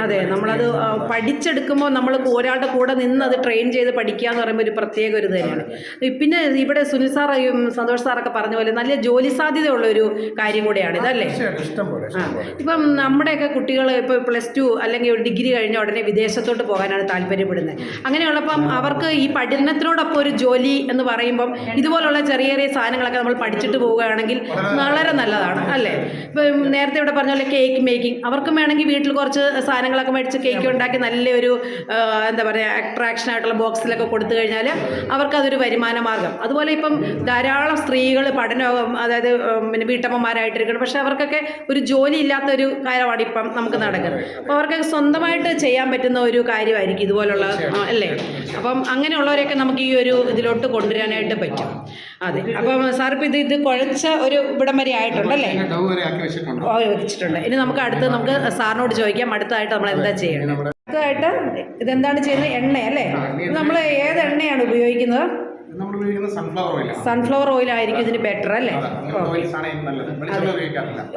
അതെ നമ്മളത് പഠിച്ചെടുക്കുമ്പോൾ നമ്മൾ ഒരാളുടെ കൂടെ നിന്ന് അത് ട്രെയിൻ ചെയ്ത് പഠിക്കുക എന്ന് പറയുമ്പോൾ ഒരു പ്രത്യേക ഒരു തന്നെയാണ് പിന്നെ ഇവിടെ സുനിൽ സാർ സന്തോഷ് സാറൊക്കെ പറഞ്ഞ പോലെ നല്ല ജോലി സാധ്യതയുള്ള ഒരു കാര്യം കൂടെയാണ് ഇതല്ലേ ഇപ്പം നമ്മുടെയൊക്കെ കുട്ടികൾ ഇപ്പോൾ പ്ലസ് ടു അല്ലെങ്കിൽ ഒരു ഡിഗ്രി കഴിഞ്ഞ ഉടനെ വിദേശത്തോട്ട് പോകാനാണ് താല്പര്യപ്പെടുന്നത്. അങ്ങനെയുള്ളപ്പം അവർക്ക് ഈ പഠനത്തിനോടൊപ്പം ഒരു ജോലി എന്ന് പറയുമ്പം ഇതുപോലുള്ള ചെറിയ ചെറിയ സാധനങ്ങളൊക്കെ നമ്മൾ പഠിച്ചിട്ട് പോവുകയാണെങ്കിൽ വളരെ നല്ലതാണ് അല്ലേ? ഇപ്പം നേരത്തെ ഇവിടെ പറഞ്ഞ പോലെ കേക്ക് മേക്കിംഗ് അവർക്കും വേണമെങ്കിൽ വീട്ടിൽ കുറച്ച് സാധനങ്ങളൊക്കെ മേടിച്ച് കേക്ക് ഉണ്ടാക്കി നല്ലൊരു എന്താ പറയുക അട്രാക്ഷൻ ആയിട്ടുള്ള ബോക്സിലൊക്കെ കൊടുത്തു കഴിഞ്ഞാൽ അവർക്കതൊരു വരുമാന മാർഗം. അതുപോലെ ഇപ്പം ധാരാളം സ്ത്രീകൾ പഠനം അതായത് പിന്നെ വീട്ടമ്മമാരായിട്ടിരിക്കണം പക്ഷെ അവർക്കൊക്കെ ഒരു ജോലി ഇല്ലാത്ത ഒരു കാര്യമാണ് ഇപ്പം നമുക്ക് നടക്കുന്നത്. അപ്പോൾ അവർക്കൊക്കെ സ്വന്തമായിട്ട് ചെയ്യാൻ പറ്റുന്ന ഒരു കാര്യമായിരിക്കും ഇതുപോലുള്ള അല്ലേ? അപ്പം അങ്ങനെയുള്ളവരെയൊക്കെ നമുക്ക് ഈ ഒരു ഇതിലോട്ട് കൊണ്ടുവരാനായിട്ട് പറ്റും. അതെ. അപ്പം സാർ ഇപ്പം ഇത് ഇത് കുഴച്ച ഒരു ഇവിടം വരെ ആയിട്ടുണ്ടല്ലേ? വെച്ചിട്ടുണ്ട്. ഇനി നമുക്ക് അടുത്ത് നമുക്ക് സാറിനോട് ചോദിക്കാം. അടുത്തായിട്ട് നമ്മൾ എന്താ ചെയ്യണം അടുത്തതായിട്ട് ഇതെന്താണ് ചെയ്യുന്നത്? എണ്ണ അല്ലേ? നമ്മൾ ഏത് എണ്ണയാണ് ഉപയോഗിക്കുന്നത്? കൂടുതൽ ഉപയോഗിക്കുന്നത് സൺഫ്ലവർ ഓയിൽ ആയിരിക്കും ഇതിന് ബെറ്റർ അല്ലേ? ഇതിന്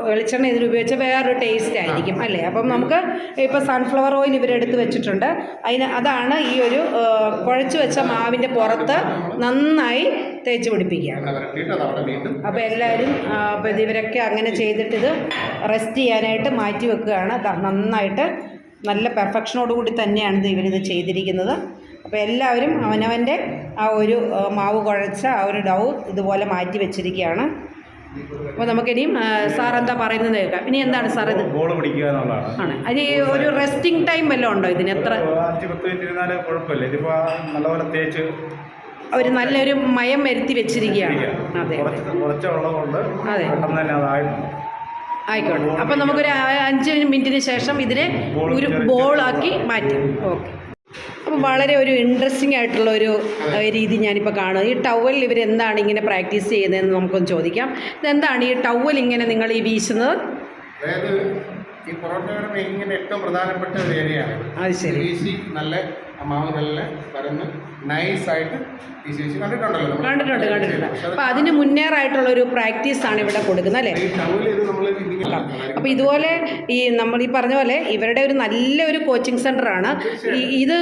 വെളിച്ചെണ്ണ ഇതിൽ ഉപയോഗിച്ച വേറൊരു ടേസ്റ്റ് ആയിരിക്കും അല്ലേ? അപ്പം നമുക്ക് ഇപ്പം സൺഫ്ലവർ ഓയിൽ ഇവരെടുത്ത് വെച്ചിട്ടുണ്ട്. അതിന് അതാണ് ഈ ഒരു കുഴച്ചു വെച്ച മാവിന്റെ പുറത്ത് നന്നായി തേച്ച് പിടിപ്പിക്കുക. അപ്പോൾ എല്ലാവരും അപ്പോൾ ഇവരൊക്കെ അങ്ങനെ ചെയ്തിട്ട് ഇത് റെസ്റ്റ് ചെയ്യാനായിട്ട് മാറ്റി വെക്കുകയാണ്. നന്നായിട്ട് നല്ല പെർഫെക്ഷനോടുകൂടി തന്നെയാണ് ഇത് ഇവരിത് ചെയ്തിരിക്കുന്നത്. അപ്പോൾ എല്ലാവരും അവനവന്റെ ആ ഒരു മാവ് കുഴച്ച ആ ഒരു ഡൗ ഇതുപോലെ മാറ്റി വെച്ചിരിക്കുകയാണ്. അപ്പോൾ നമുക്കിനിയും സാർ എന്താ പറയുന്നത് കേൾക്കാം. ഇനി എന്താണ് സാർ ഇത്? ബോൾ പിടിക്കുക എന്നുള്ളതാണ്. ആണ്. അതിന് ഈ ഒരു റെസ്റ്റിംഗ് ടൈം വല്ലതും ഉണ്ടോ ഇതിന്? എത്ര? അഞ്ച് പത്ത് മിനിറ്റ് ഇരുന്നാൽ കുഴപ്പമില്ല. ഇതിപ്പോൾ നല്ലപോലെ തേച്ച് അവർ നല്ലൊരു മയം വരുത്തി വെച്ചിരിക്കുകയാണ്. അതെ കുറച്ച് അതെ. പെട്ടെന്ന് തന്നെ ആയിക്കോട്ടെ. അപ്പം നമുക്കൊരു അഞ്ച് മിനിറ്റിന് ശേഷം ഇതിനെ ഒരു ബോളാക്കി മാറ്റി. ഓക്കെ. അപ്പം വളരെ ഒരു ഇൻട്രസ്റ്റിംഗ് ആയിട്ടുള്ള ഒരു രീതി ഞാനിപ്പോൾ കാണുക ഈ ടവൽ ഇവർ എന്താണ് ഇങ്ങനെ പ്രാക്ടീസ് ചെയ്യുന്നതെന്ന് നമുക്കൊന്ന് ചോദിക്കാം. ഇതെന്താണ് ഈ ടവൽ ഇങ്ങനെ നിങ്ങൾ ഈ വീശുന്നത്? അതായത് ഈ പൊറോട്ടയുടെ ഇങ്ങനെ ഏറ്റവും പ്രധാനപ്പെട്ട ഒരു ഏരിയയാണ്. അത് ശരി. വീശി നല്ല ആ മാവ് നല്ല പരന്ന് നൈസായിട്ട് കണ്ടിട്ടുണ്ടല്ലോ? കണ്ടിട്ടുണ്ട് കണ്ടിട്ടുണ്ട്. അതിന് മുന്നേറായിട്ടുള്ള ഒരു പ്രാക്ടീസ് ആണ് ഇവിടെ കൊടുക്കുന്നത് അല്ലേ? അപ്പൊ അപ്പോൾ ഇതുപോലെ ഈ നമ്മൾ ഈ പറഞ്ഞ പോലെ ഇവരുടെ ഒരു നല്ലൊരു കോച്ചിങ് സെന്റർ ആണ്. ഇത്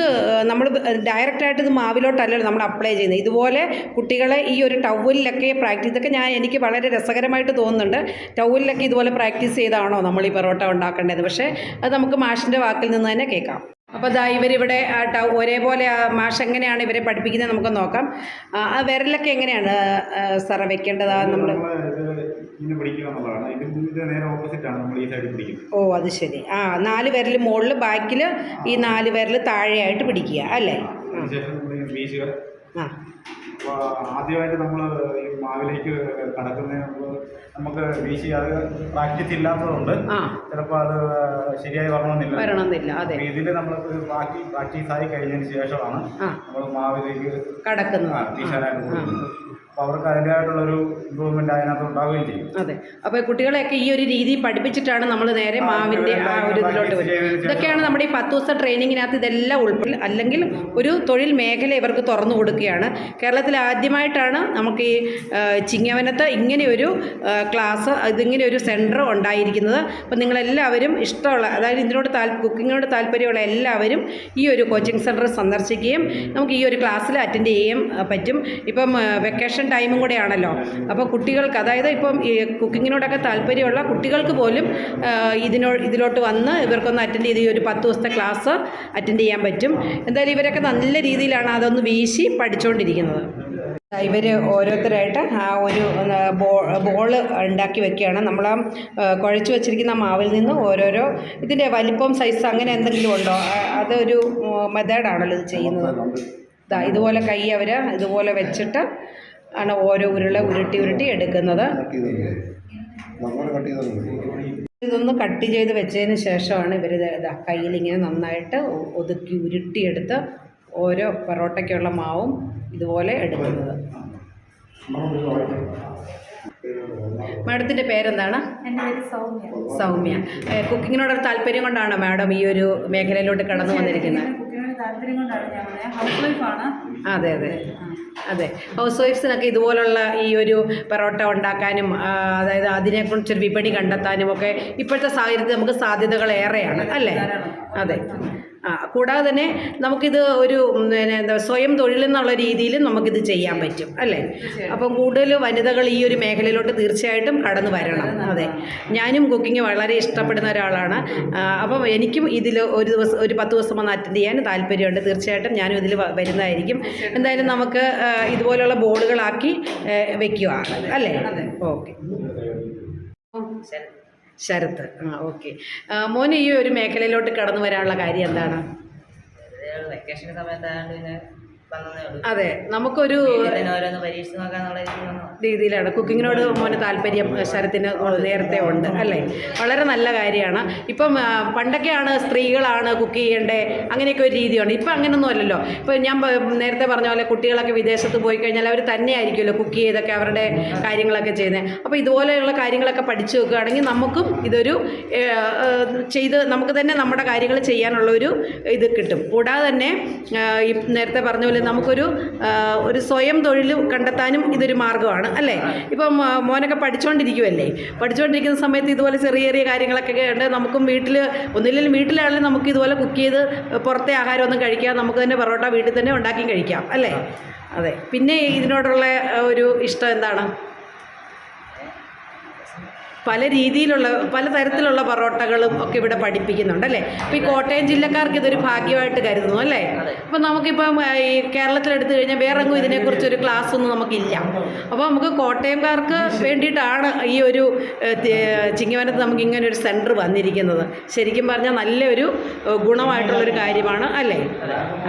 നമ്മൾ ഡയറക്റ്റ് ഡയറക്റ്റായിട്ട് ഇത് മാവിലോട്ടല്ലല്ലോ നമ്മൾ അപ്ലൈ ചെയ്യുന്നത്. ഇതുപോലെ കുട്ടികളെ ഈ ഒരു ടവലിലൊക്കെ പ്രാക്ടീസ് ഒക്കെ ഞാൻ എനിക്ക് വളരെ രസകരമായിട്ട് തോന്നുന്നുണ്ട്. ടവലിലൊക്കെ ഇതുപോലെ പ്രാക്ടീസ് ചെയ്താണോ നമ്മൾ ഈ പൊറോട്ട ഉണ്ടാക്കേണ്ടത്? പക്ഷേ അത് നമുക്ക് മാഷിന്റെ വാക്കിൽ നിന്ന് തന്നെ കേൾക്കാം. അപ്പോൾ ദാ ഇവരിവിടെ ഒരേപോലെ മാഷ് എങ്ങനെയാണ് ഇവരെ പഠിപ്പിക്കുന്നത് നമുക്ക് നോക്കാം. ആ, വിരലൊക്കെ എങ്ങനെയാണ് സാറേ വെക്കേണ്ടത്? നമ്മൾ ഓ അത് ശരി. ആ നാല് വിരൽ മുകളിൽ ബാക്കിൽ ഈ നാല് വിരൽ താഴെയായിട്ട് പിടിക്കുക അല്ലേ? ആ. അപ്പോൾ ആദ്യമായിട്ട് നമ്മൾ ഈ മാവിലേക്ക് കടക്കുന്നതിന് മുമ്പ് നമുക്ക് വീശി അത് പ്രാക്ടീസ് ഇല്ലാത്തതുകൊണ്ട് ചിലപ്പോൾ അത് ശരിയായി വരണമെന്നില്ല. വരണമെന്നില്ല അതെ. ഇതിൽ നമ്മൾ ബാക്കി പ്രാക്ടീസ് ആയി കഴിഞ്ഞതിന് ശേഷമാണ് നമ്മൾ മാവിലേക്ക് കടക്കുന്നത്. വീശാനായിട്ട് കൊടുക്കുന്നത്. അപ്പോൾ അവർക്ക് അതിന്റെതായിട്ടുള്ളൊരു ഇമ്പ്രൂവ്മെന്റ് അതിനകത്ത് ഉണ്ടാവുകയും ചെയ്യും. അതെ. അപ്പോൾ കുട്ടികളെയൊക്കെ ഈ ഒരു രീതി പഠിപ്പിച്ചിട്ടാണ് നമ്മൾ നേരെ മാവിന്റെ മാവിന്റെ ആ ഒരു ഇതിലോട്ട് വരുന്നത്. ഇതൊക്കെയാണ് നമ്മുടെ ഈ പത്ത് ദിവസത്തെ ട്രെയിനിങ്ങിനകത്ത് ഇതെല്ലാം ഉൾപ്പെടും അല്ലെങ്കിൽ ഒരു തൊഴിൽ മേഖല ഇവർക്ക് തുറന്നു കൊടുക്കുകയാണ്. കേരളത്തിൽ ആദ്യമായിട്ടാണ് നമുക്ക് ഈ ചിങ്ങവനത്ത് ഇങ്ങനെയൊരു ക്ലാസ് ഇതിങ്ങനെ ഒരു സെന്റർ ഉണ്ടായിരിക്കുന്നത്. അപ്പോൾ നിങ്ങളെല്ലാവരും ഇഷ്ടമുള്ള അതായത് ഇതിനോട് താൽ കുക്കിങ്ങിനോട് താല്പര്യമുള്ള എല്ലാവരും ഈ ഒരു കോച്ചിങ് സെന്റർ സന്ദർശിക്കുകയും നമുക്ക് ഈ ഒരു ക്ലാസ്സിൽ അറ്റൻഡ് ചെയ്യാൻ പറ്റും. ഇപ്പം വെക്കേഷൻ ടൈമും കൂടെയാണല്ലോ. അപ്പോൾ കുട്ടികൾക്ക് അതായത് ഇപ്പം ഈ കുക്കിങ്ങിനോടൊക്കെ താല്പര്യമുള്ള കുട്ടികൾക്ക് പോലും ഇതിനോ ഇതിലോട്ട് വന്ന് ഇവർക്കൊന്ന് അറ്റൻഡ് ചെയ്ത് ഈ ഒരു പത്ത് ദിവസത്തെ ക്ലാസ് അറ്റൻഡ് ചെയ്യാൻ പറ്റും. എന്തായാലും ഇവരൊക്കെ നല്ല രീതിയിലാണ് അതൊന്ന് വീശി പഠിച്ചുകൊണ്ടിരിക്കുന്നത് ഇവർ ഓരോരുത്തരായിട്ട് ആ ഒരു ബോൾ ഉണ്ടാക്കി വെക്കുകയാണ്. നമ്മൾ ആ കുഴച്ച് വെച്ചിരിക്കുന്ന മാവിൽ നിന്ന് ഓരോരോ ഇതിന്റെ വലിപ്പം സൈസ് അങ്ങനെ എന്തെങ്കിലും ഉണ്ടോ? അതൊരു മെത്തേഡാണല്ലോ ഇത് ചെയ്യുന്നത്. ഇതുപോലെ കൈ അവർ ഇതുപോലെ വെച്ചിട്ട് ആണ് ഓരോ ഉരുള ഉരുട്ടി ഉരുട്ടി എടുക്കുന്നത്. ഇതൊന്ന് കട്ട് ചെയ്ത് വെച്ചതിന് ശേഷമാണ് ഇവർ കയ്യിൽ ഇങ്ങനെ നന്നായിട്ട് ഒതുക്കി ഉരുട്ടിയെടുത്ത് ഓരോ പൊറോട്ടയ്ക്കുള്ള മാവും ഇതുപോലെ എടുക്കുന്നത്. മാഡത്തിന്റെ പേരെന്താണ്? എന്റെ പേര് സൗമ്യ. കുക്കിങ്ങിനോടൊരു താല്പര്യം കൊണ്ടാണോ മാഡം ഈ ഒരു മേഖലയിലോട്ട് കടന്നു വന്നിരിക്കുന്നത്? അതെ അതെ. അതെ. ഹൗസ് വൈഫ്സിനൊക്കെ ഇതുപോലുള്ള ഈ ഒരു പൊറോട്ട ഉണ്ടാക്കാനും അതായത് അതിനെക്കുറിച്ചൊരു വിപണി കണ്ടെത്താനും ഒക്കെ ഇപ്പോഴത്തെ സാഹചര്യത്തിൽ നമുക്ക് സാധ്യതകൾ ഏറെയാണ് അല്ലേ? അതെ. കൂടാതെ തന്നെ നമുക്കിത് ഒരു എന്താ സ്വയം തൊഴിലെന്നുള്ള രീതിയിൽ നമുക്കിത് ചെയ്യാൻ പറ്റും അല്ലേ? അപ്പം കൂടുതൽ വനിതകൾ ഈ ഒരു മേഖലയിലോട്ട് തീർച്ചയായിട്ടും കടന്നു വരണം അതെ. ഞാനും കുക്കിംഗ് വളരെ ഇഷ്ടപ്പെടുന്ന ഒരാളാണ്. അപ്പം എനിക്കും ഇതിൽ ഒരു ദിവസം ഒരു പത്ത് ദിവസം വന്ന് അറ്റൻഡ് ചെയ്യാൻ താല്പര്യമുണ്ട്. തീർച്ചയായിട്ടും ഞാനും ഇതിൽ വരുന്നതായിരിക്കും. എന്തായാലും നമുക്ക് ഇതുപോലെയുള്ള ഇതുപോലുള്ള ബോർഡുകളാക്കി വെക്കുക അല്ലേ? ഓക്കെ. ശരത്ത്. ആ ഓക്കെ മോന് ഈ ഒരു മേഖലയിലോട്ട് കടന്നു വരാനുള്ള കാര്യം എന്താണ്? വെക്കേഷൻ സമയത്തായതുകൊണ്ട് അതെ നമുക്കൊരു രീതിയിലാണ്. കുക്കിങ്ങിനോട് മോന് താല്പര്യം ശരത്തിന് നേരത്തെ ഉണ്ട് അല്ലേ? വളരെ നല്ല കാര്യമാണ്. ഇപ്പം പണ്ടൊക്കെയാണ് സ്ത്രീകളാണ് കുക്ക് ചെയ്യേണ്ടത് അങ്ങനെയൊക്കെ ഒരു രീതിയുണ്ട്. ഇപ്പം അങ്ങനെയൊന്നും അല്ലല്ലോ. ഇപ്പം ഞാൻ നേരത്തെ പറഞ്ഞ പോലെ കുട്ടികളൊക്കെ വിദേശത്ത് പോയി കഴിഞ്ഞാൽ അവർ തന്നെ ആയിരിക്കുമല്ലോ കുക്ക് ചെയ്തൊക്കെ അവരുടെ കാര്യങ്ങളൊക്കെ ചെയ്യുന്നത്. അപ്പോൾ ഇതുപോലെയുള്ള കാര്യങ്ങളൊക്കെ പഠിച്ചു വെക്കുകയാണെങ്കിൽ നമുക്കും ഇതൊരു ചെയ്ത് നമുക്ക് തന്നെ നമ്മുടെ കാര്യങ്ങൾ ചെയ്യാനുള്ളൊരു ഇത് കിട്ടും. കൂടാതെ തന്നെ നേരത്തെ പറഞ്ഞ പോലെ നമുക്കൊരു ഒരു സ്വയം തൊഴിൽ കണ്ടെത്താനും ഇതൊരു മാർഗമാണ് അല്ലേ? ഇപ്പം മോനൊക്കെ പഠിച്ചുകൊണ്ടിരിക്കുമല്ലേ പഠിച്ചുകൊണ്ടിരിക്കുന്ന സമയത്ത് ഇതുപോലെ ചെറിയ ചെറിയ കാര്യങ്ങളൊക്കെ ഉണ്ട്. നമുക്കും വീട്ടിൽ ഒന്നില്ലെങ്കിലും വീട്ടിലാണെങ്കിലും നമുക്ക് ഇതുപോലെ കുക്ക് ചെയ്ത് പുറത്തെ ആഹാരമൊന്നും കഴിക്കാം നമുക്ക് തന്നെ പൊറോട്ട വീട്ടിൽ തന്നെ ഉണ്ടാക്കി കഴിക്കാം അല്ലേ? അതെ. പിന്നെ ഇതിനോടുള്ള ഒരു ഇഷ്ടം എന്താണ്? പല രീതിയിലുള്ള പല തരത്തിലുള്ള പൊറോട്ടകളും ഒക്കെ ഇവിടെ പഠിപ്പിക്കുന്നുണ്ട് അല്ലേ? അപ്പോൾ ഈ കോട്ടയം ജില്ലക്കാർക്ക് ഇതൊരു ഭാഗ്യമായിട്ട് കരുതുന്നു അല്ലേ? അപ്പോൾ നമുക്കിപ്പം ഈ കേരളത്തിലെടുത്തു കഴിഞ്ഞാൽ വേറെ ഇതിനെക്കുറിച്ച് ഒരു ക്ലാസ് ഒന്നും നമുക്കില്ല. അപ്പോൾ നമുക്ക് കോട്ടയംകാർക്ക് വേണ്ടിയിട്ടാണ് ഈ ഒരു ചിങ്ങവനത്ത് നമുക്ക് ഇങ്ങനെ ഒരു സെന്റർ വന്നിരിക്കുന്നത്. ശരിക്കും പറഞ്ഞാൽ നല്ലൊരു ഗുണമായിട്ടുള്ളൊരു കാര്യമാണ് അല്ലേ?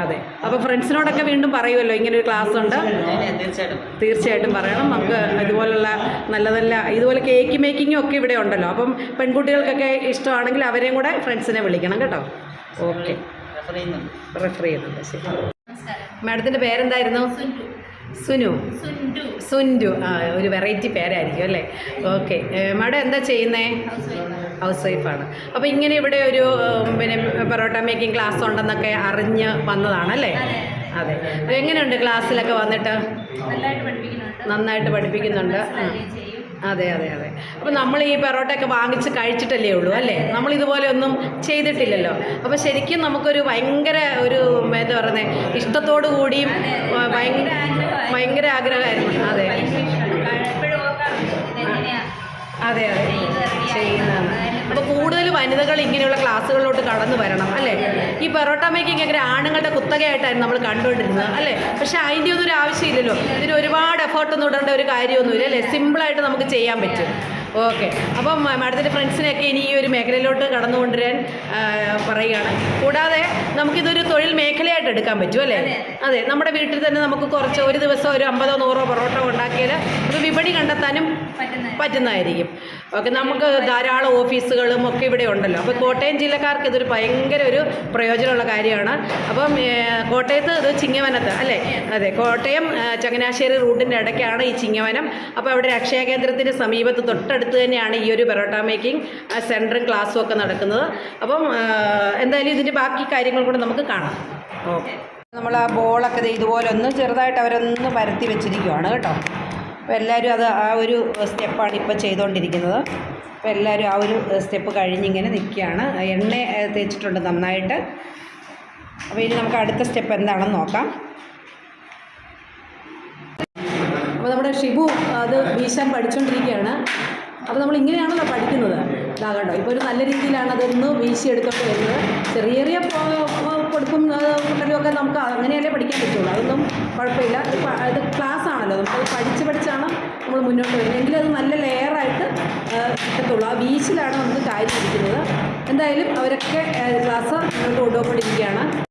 അതെ. അപ്പോൾ ഫ്രണ്ട്സിനോടൊക്കെ വീണ്ടും പറയുമല്ലോ ഇങ്ങനെ ഒരു ക്ലാസ് ഉണ്ട് തീർച്ചയായിട്ടും. തീർച്ചയായിട്ടും പറയണം. നമുക്ക് ഇതുപോലുള്ള നല്ല നല്ല ഇതുപോലെ കേക്ക് മേക്കിങ്ങും ഒക്കെ ഇവിടെ ഉണ്ടല്ലോ. അപ്പം പെൺകുട്ടികൾക്കൊക്കെ ഇഷ്ടമാണെങ്കിൽ അവരെയും കൂടെ ഫ്രണ്ട്സിനെ വിളിക്കണം കേട്ടോ. ഓക്കെ. റെഫർ ചെയ്യുന്നുണ്ട്. ശരി. മാഡത്തിന്റെ പേരെന്തായിരുന്നു? സുനു. സുൻഡു ആ ഒരു വെറൈറ്റി പേരായിരിക്കും അല്ലേ? ഓക്കെ. മാഡം എന്താ ചെയ്യുന്നേ? ഹൗസ് വൈഫാണ് അപ്പോൾ ഇങ്ങനെ ഇവിടെ ഒരു പിന്നെ പൊറോട്ട മേക്കിംഗ് ക്ലാസ് ഉണ്ടെന്നൊക്കെ അറിഞ്ഞ് വന്നതാണല്ലേ അതെ. എങ്ങനെയുണ്ട് ക്ലാസ്സിലൊക്കെ വന്നിട്ട്? നന്നായിട്ട് പഠിപ്പിക്കുന്നുണ്ട്. അതെ അതെ അതെ. അപ്പോൾ നമ്മൾ ഈ പെറോട്ടയൊക്കെ വാങ്ങിച്ച് കഴിച്ചിട്ടല്ലേ ഉള്ളൂ അല്ലേ? നമ്മൾ ഇതുപോലെ ഒന്നും ചെയ്തിട്ടില്ലല്ലോ. അപ്പോൾ ശരിക്കും നമുക്കൊരു ഭയങ്കര ഒരു എന്താ പറയുന്നത് ഇഷ്ടത്തോടു കൂടിയും ഭയങ്കര ഭയങ്കര ആഗ്രഹമായിരുന്നു. അതെ. അതെ അതെ. ചെയ്യുന്നതാണ്. അപ്പോൾ കൂടുതൽ വനിതകൾ ഇങ്ങനെയുള്ള ക്ലാസ്സുകളിലോട്ട് കടന്നു വരണം അല്ലേ? ഈ പെറോട്ട മേക്കിംഗ് ഒക്കെ ആണുങ്ങളുടെ കുത്തകയായിട്ടായിരുന്നു നമ്മൾ കണ്ടുകൊണ്ടിരുന്നത് അല്ലേ? പക്ഷേ അതിന്റെ ഒന്നും ഒരു ആവശ്യമില്ലല്ലോ. ഇതിന് ഒരുപാട് എഫേർട്ടൊന്നും ഇടേണ്ട ഒരു കാര്യമൊന്നുമില്ല അല്ലേ? സിമ്പിളായിട്ട് നമുക്ക് ചെയ്യാൻ പറ്റും. ഓക്കെ അപ്പം മാഡത്തിന്റെ ഫ്രണ്ട്സിനെയൊക്കെ ഇനി ഈ ഒരു മേഖലയിലോട്ട് കടന്നു കൊണ്ടുവരാൻ പറയുകയാണ്. കൂടാതെ നമുക്കിതൊരു തൊഴിൽ മേഖലയായിട്ട് എടുക്കാൻ പറ്റും അല്ലേ? അതെ. നമ്മുടെ വീട്ടിൽ തന്നെ നമുക്ക് കുറച്ച് ഒരു ദിവസം ഒരു അമ്പതോ നൂറോ പൊറോട്ട ഉണ്ടാക്കിയാൽ ഒരു വിപണി കണ്ടെത്താനും പറ്റുന്നതായിരിക്കും. ഓക്കെ നമുക്ക് ധാരാളം ഓഫീസുകളും ഒക്കെ ഇവിടെ ഉണ്ടല്ലോ. അപ്പോൾ കോട്ടയം ജില്ലക്കാർക്ക് ഇതൊരു ഭയങ്കര ഒരു പ്രയോജനമുള്ള കാര്യമാണ്. അപ്പം കോട്ടയത്ത് ഇത് ചിങ്ങവനത്ത് അല്ലേ? അതെ കോട്ടയം ചങ്ങനാശ്ശേരി റൂട്ടിന്റെ ഇടയ്ക്കാണ് ഈ ചിങ്ങവനം. അപ്പോൾ അവിടെ അക്ഷയ കേന്ദ്രത്തിന്റെ സമീപത്ത് തൊട്ടടുത്ത് തന്നെയാണ് ഈ ഒരു പെറോട്ട മേക്കിംഗ് സെന്ററും ക്ലാസ്സും ഒക്കെ നടക്കുന്നത്. അപ്പം എന്തായാലും ഇതിന്റെ ബാക്കി കാര്യങ്ങൾ കൂടെ നമുക്ക് കാണാം. ഓക്കെ. നമ്മൾ ആ ബോളൊക്കെ ഇതുപോലെ ഒന്ന് ചെറുതായിട്ട് അവരൊന്ന് പരത്തി വെച്ചിരിക്കുവാണ് കേട്ടോ. അപ്പോൾ എല്ലാവരും അത് ആ ഒരു സ്റ്റെപ്പാണ് ഇപ്പോൾ ചെയ്തുകൊണ്ടിരിക്കുന്നത് അപ്പോൾ എല്ലാവരും ആ ഒരു സ്റ്റെപ്പ് കഴിഞ്ഞിങ്ങനെ നിൽക്കുകയാണ്. എണ്ണ തേച്ചിട്ടുണ്ട് നന്നായിട്ട്. അപ്പോൾ ഇനി നമുക്ക് അടുത്ത സ്റ്റെപ്പ് എന്താണെന്ന് നോക്കാം. അപ്പോൾ നമ്മുടെ ഷിബു അത് വീശാൻ പഠിച്ചുകൊണ്ടിരിക്കുകയാണ് അപ്പോൾ നമ്മൾ ഇങ്ങനെയാണല്ലോ പഠിക്കുന്നത്. ഇതാകണ്ടോ ഇപ്പോൾ ഒരു നല്ല രീതിയിലാണ് അതൊന്ന് വീശിയെടുത്തോണ്ട് വരുന്നത്. ചെറിയ ചെറിയ പൊ- പൊ- നമുക്ക് അങ്ങനെയല്ലേ പഠിക്കാൻ പറ്റുള്ളൂ. അതൊന്നും കുഴപ്പമില്ല. ഇത് ക്ലാസ് ആണല്ലോ. നമുക്കത് പഠിച്ച് പഠിച്ചാണ് നമ്മൾ മുന്നോട്ട് വരുന്നത് എങ്കിലും അത് നല്ല ലെയറായിട്ട് കിട്ടത്തുള്ളൂ. ആ വീശിലാണ് നമുക്ക് കാര്യം ഇരിക്കുന്നത് എന്തായാലും അവരൊക്കെ ക്ലാസ് മുന്നോട്ട് കൊണ്ടുപോയിക്കൊണ്ടിരിക്കുകയാണ്.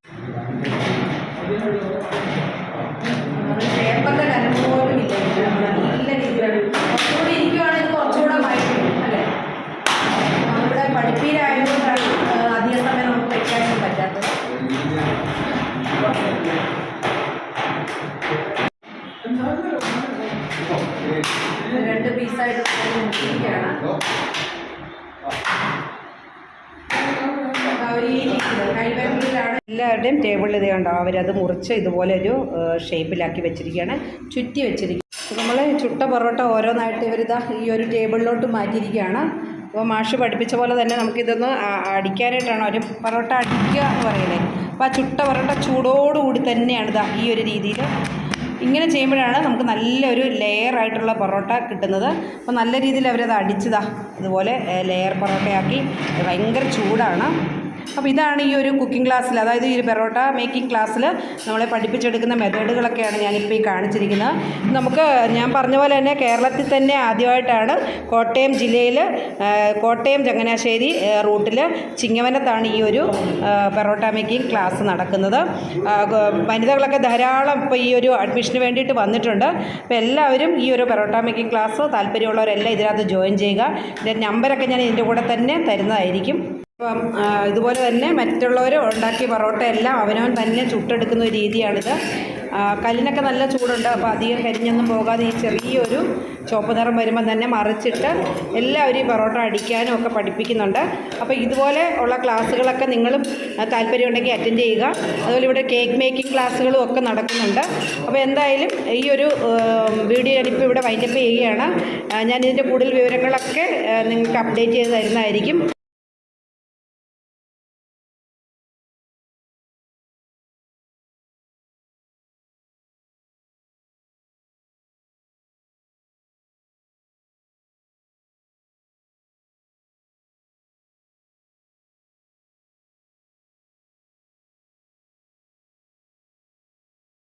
എല്ലാവരുടെയും ടേബിളിൽ ഇത് കണ്ടോ? അവരത് മുറിച്ച് ഇതുപോലെ ഒരു ഷേപ്പിലാക്കി വെച്ചിരിക്കുകയാണ്. ചുറ്റി വെച്ചിരിക്കുക നമ്മൾ ചുട്ട പൊറോട്ട ഓരോന്നായിട്ട് ഇവരിതാ ഈ ഒരു ടേബിളിലോട്ട് മാറ്റിയിരിക്കുകയാണ്. അപ്പോൾ മാഷ് പഠിപ്പിച്ച പോലെ തന്നെ നമുക്കിതൊന്ന് അടിക്കാനായിട്ടാണ് ഒരു പൊറോട്ട അടിക്കുക എന്ന് പറയുന്നത്. അപ്പോൾ ആ ചുട്ട പൊറോട്ട ചൂടോടുകൂടി തന്നെയാണ് ഇതാ ഈ ഒരു രീതിയിൽ ഇങ്ങനെ ചെയ്യുമ്പോഴാണ് നമുക്ക് നല്ലൊരു ലെയർ ആയിട്ടുള്ള പൊറോട്ട കിട്ടുന്നത്. അപ്പോൾ നല്ല രീതിയിൽ അവരത് അടിച്ചതാ. ഇതുപോലെ ലെയർ പൊറോട്ടയാക്കി. ഭയങ്കര ചൂടാണ്. അപ്പോൾ ഇതാണ് ഈ ഒരു കുക്കിംഗ് ക്ലാസ്സിൽ അതായത് ഈ ഒരു പെറോട്ട മേക്കിംഗ് ക്ലാസ്സിൽ നമ്മളെ പഠിപ്പിച്ചെടുക്കുന്ന മെത്തേഡുകളൊക്കെയാണ് ഞാനിപ്പോൾ ഈ കാണിച്ചിരിക്കുന്നത്. നമുക്ക് ഞാൻ പറഞ്ഞ പോലെ തന്നെ കേരളത്തിൽ തന്നെ ആദ്യമായിട്ടാണ് കോട്ടയം ജില്ലയിൽ കോട്ടയം ചങ്ങനാശ്ശേരി റൂട്ടിൽ ചിങ്ങവനത്താണ് ഈ ഒരു പെറോട്ട മേക്കിംഗ് ക്ലാസ് നടക്കുന്നത്. വനിതകളൊക്കെ ധാരാളം ഇപ്പോൾ ഈ ഒരു അഡ്മിഷന് വേണ്ടിയിട്ട് വന്നിട്ടുണ്ട്. അപ്പോൾ എല്ലാവരും ഈ ഒരു പെറോട്ട മേക്കിംഗ് ക്ലാസ് താല്പര്യമുള്ളവരെല്ലാം ഇതിനകത്ത് ജോയിൻ ചെയ്യുക. ഇതിന്റെ നമ്പരൊക്കെ ഞാൻ ഇതിന്റെ കൂടെ തന്നെ തരുന്നതായിരിക്കും. അപ്പം ഇതുപോലെ തന്നെ മറ്റുള്ളവർ ഉണ്ടാക്കിയ പൊറോട്ട എല്ലാം അവനവൻ തന്നെ ചുട്ടെടുക്കുന്ന ഒരു രീതിയാണിത്. കല്ലിനൊക്കെ നല്ല ചൂടുണ്ട് അപ്പോൾ അധികം കരിഞ്ഞൊന്നും പോകാതെ ഈ ചെറിയൊരു ചുവപ്പ് നിറം വരുമ്പോൾ തന്നെ മറിച്ചിട്ട് എല്ലാവരും ഈ പൊറോട്ട അടിക്കാനും ഒക്കെ പഠിപ്പിക്കുന്നുണ്ട്. അപ്പോൾ ഇതുപോലെ ഉള്ള ക്ലാസ്സുകളൊക്കെ നിങ്ങളും താല്പര്യമുണ്ടെങ്കിൽ അറ്റൻഡ് ചെയ്യുക. അതുപോലെ ഇവിടെ കേക്ക് മേക്കിംഗ് ക്ലാസ്സുകളും ഒക്കെ നടക്കുന്നുണ്ട്. അപ്പോൾ എന്തായാലും ഈ ഒരു വീഡിയോ ഞാനിപ്പോൾ ഇവിടെ വൈൻഡപ്പ് ചെയ്യുകയാണ്. ഞാനിതിന്റെ കൂടുതൽ വിവരങ്ങളൊക്കെ നിങ്ങൾക്ക് അപ്ഡേറ്റ് ചെയ്ത് തരുന്നതായിരിക്കും.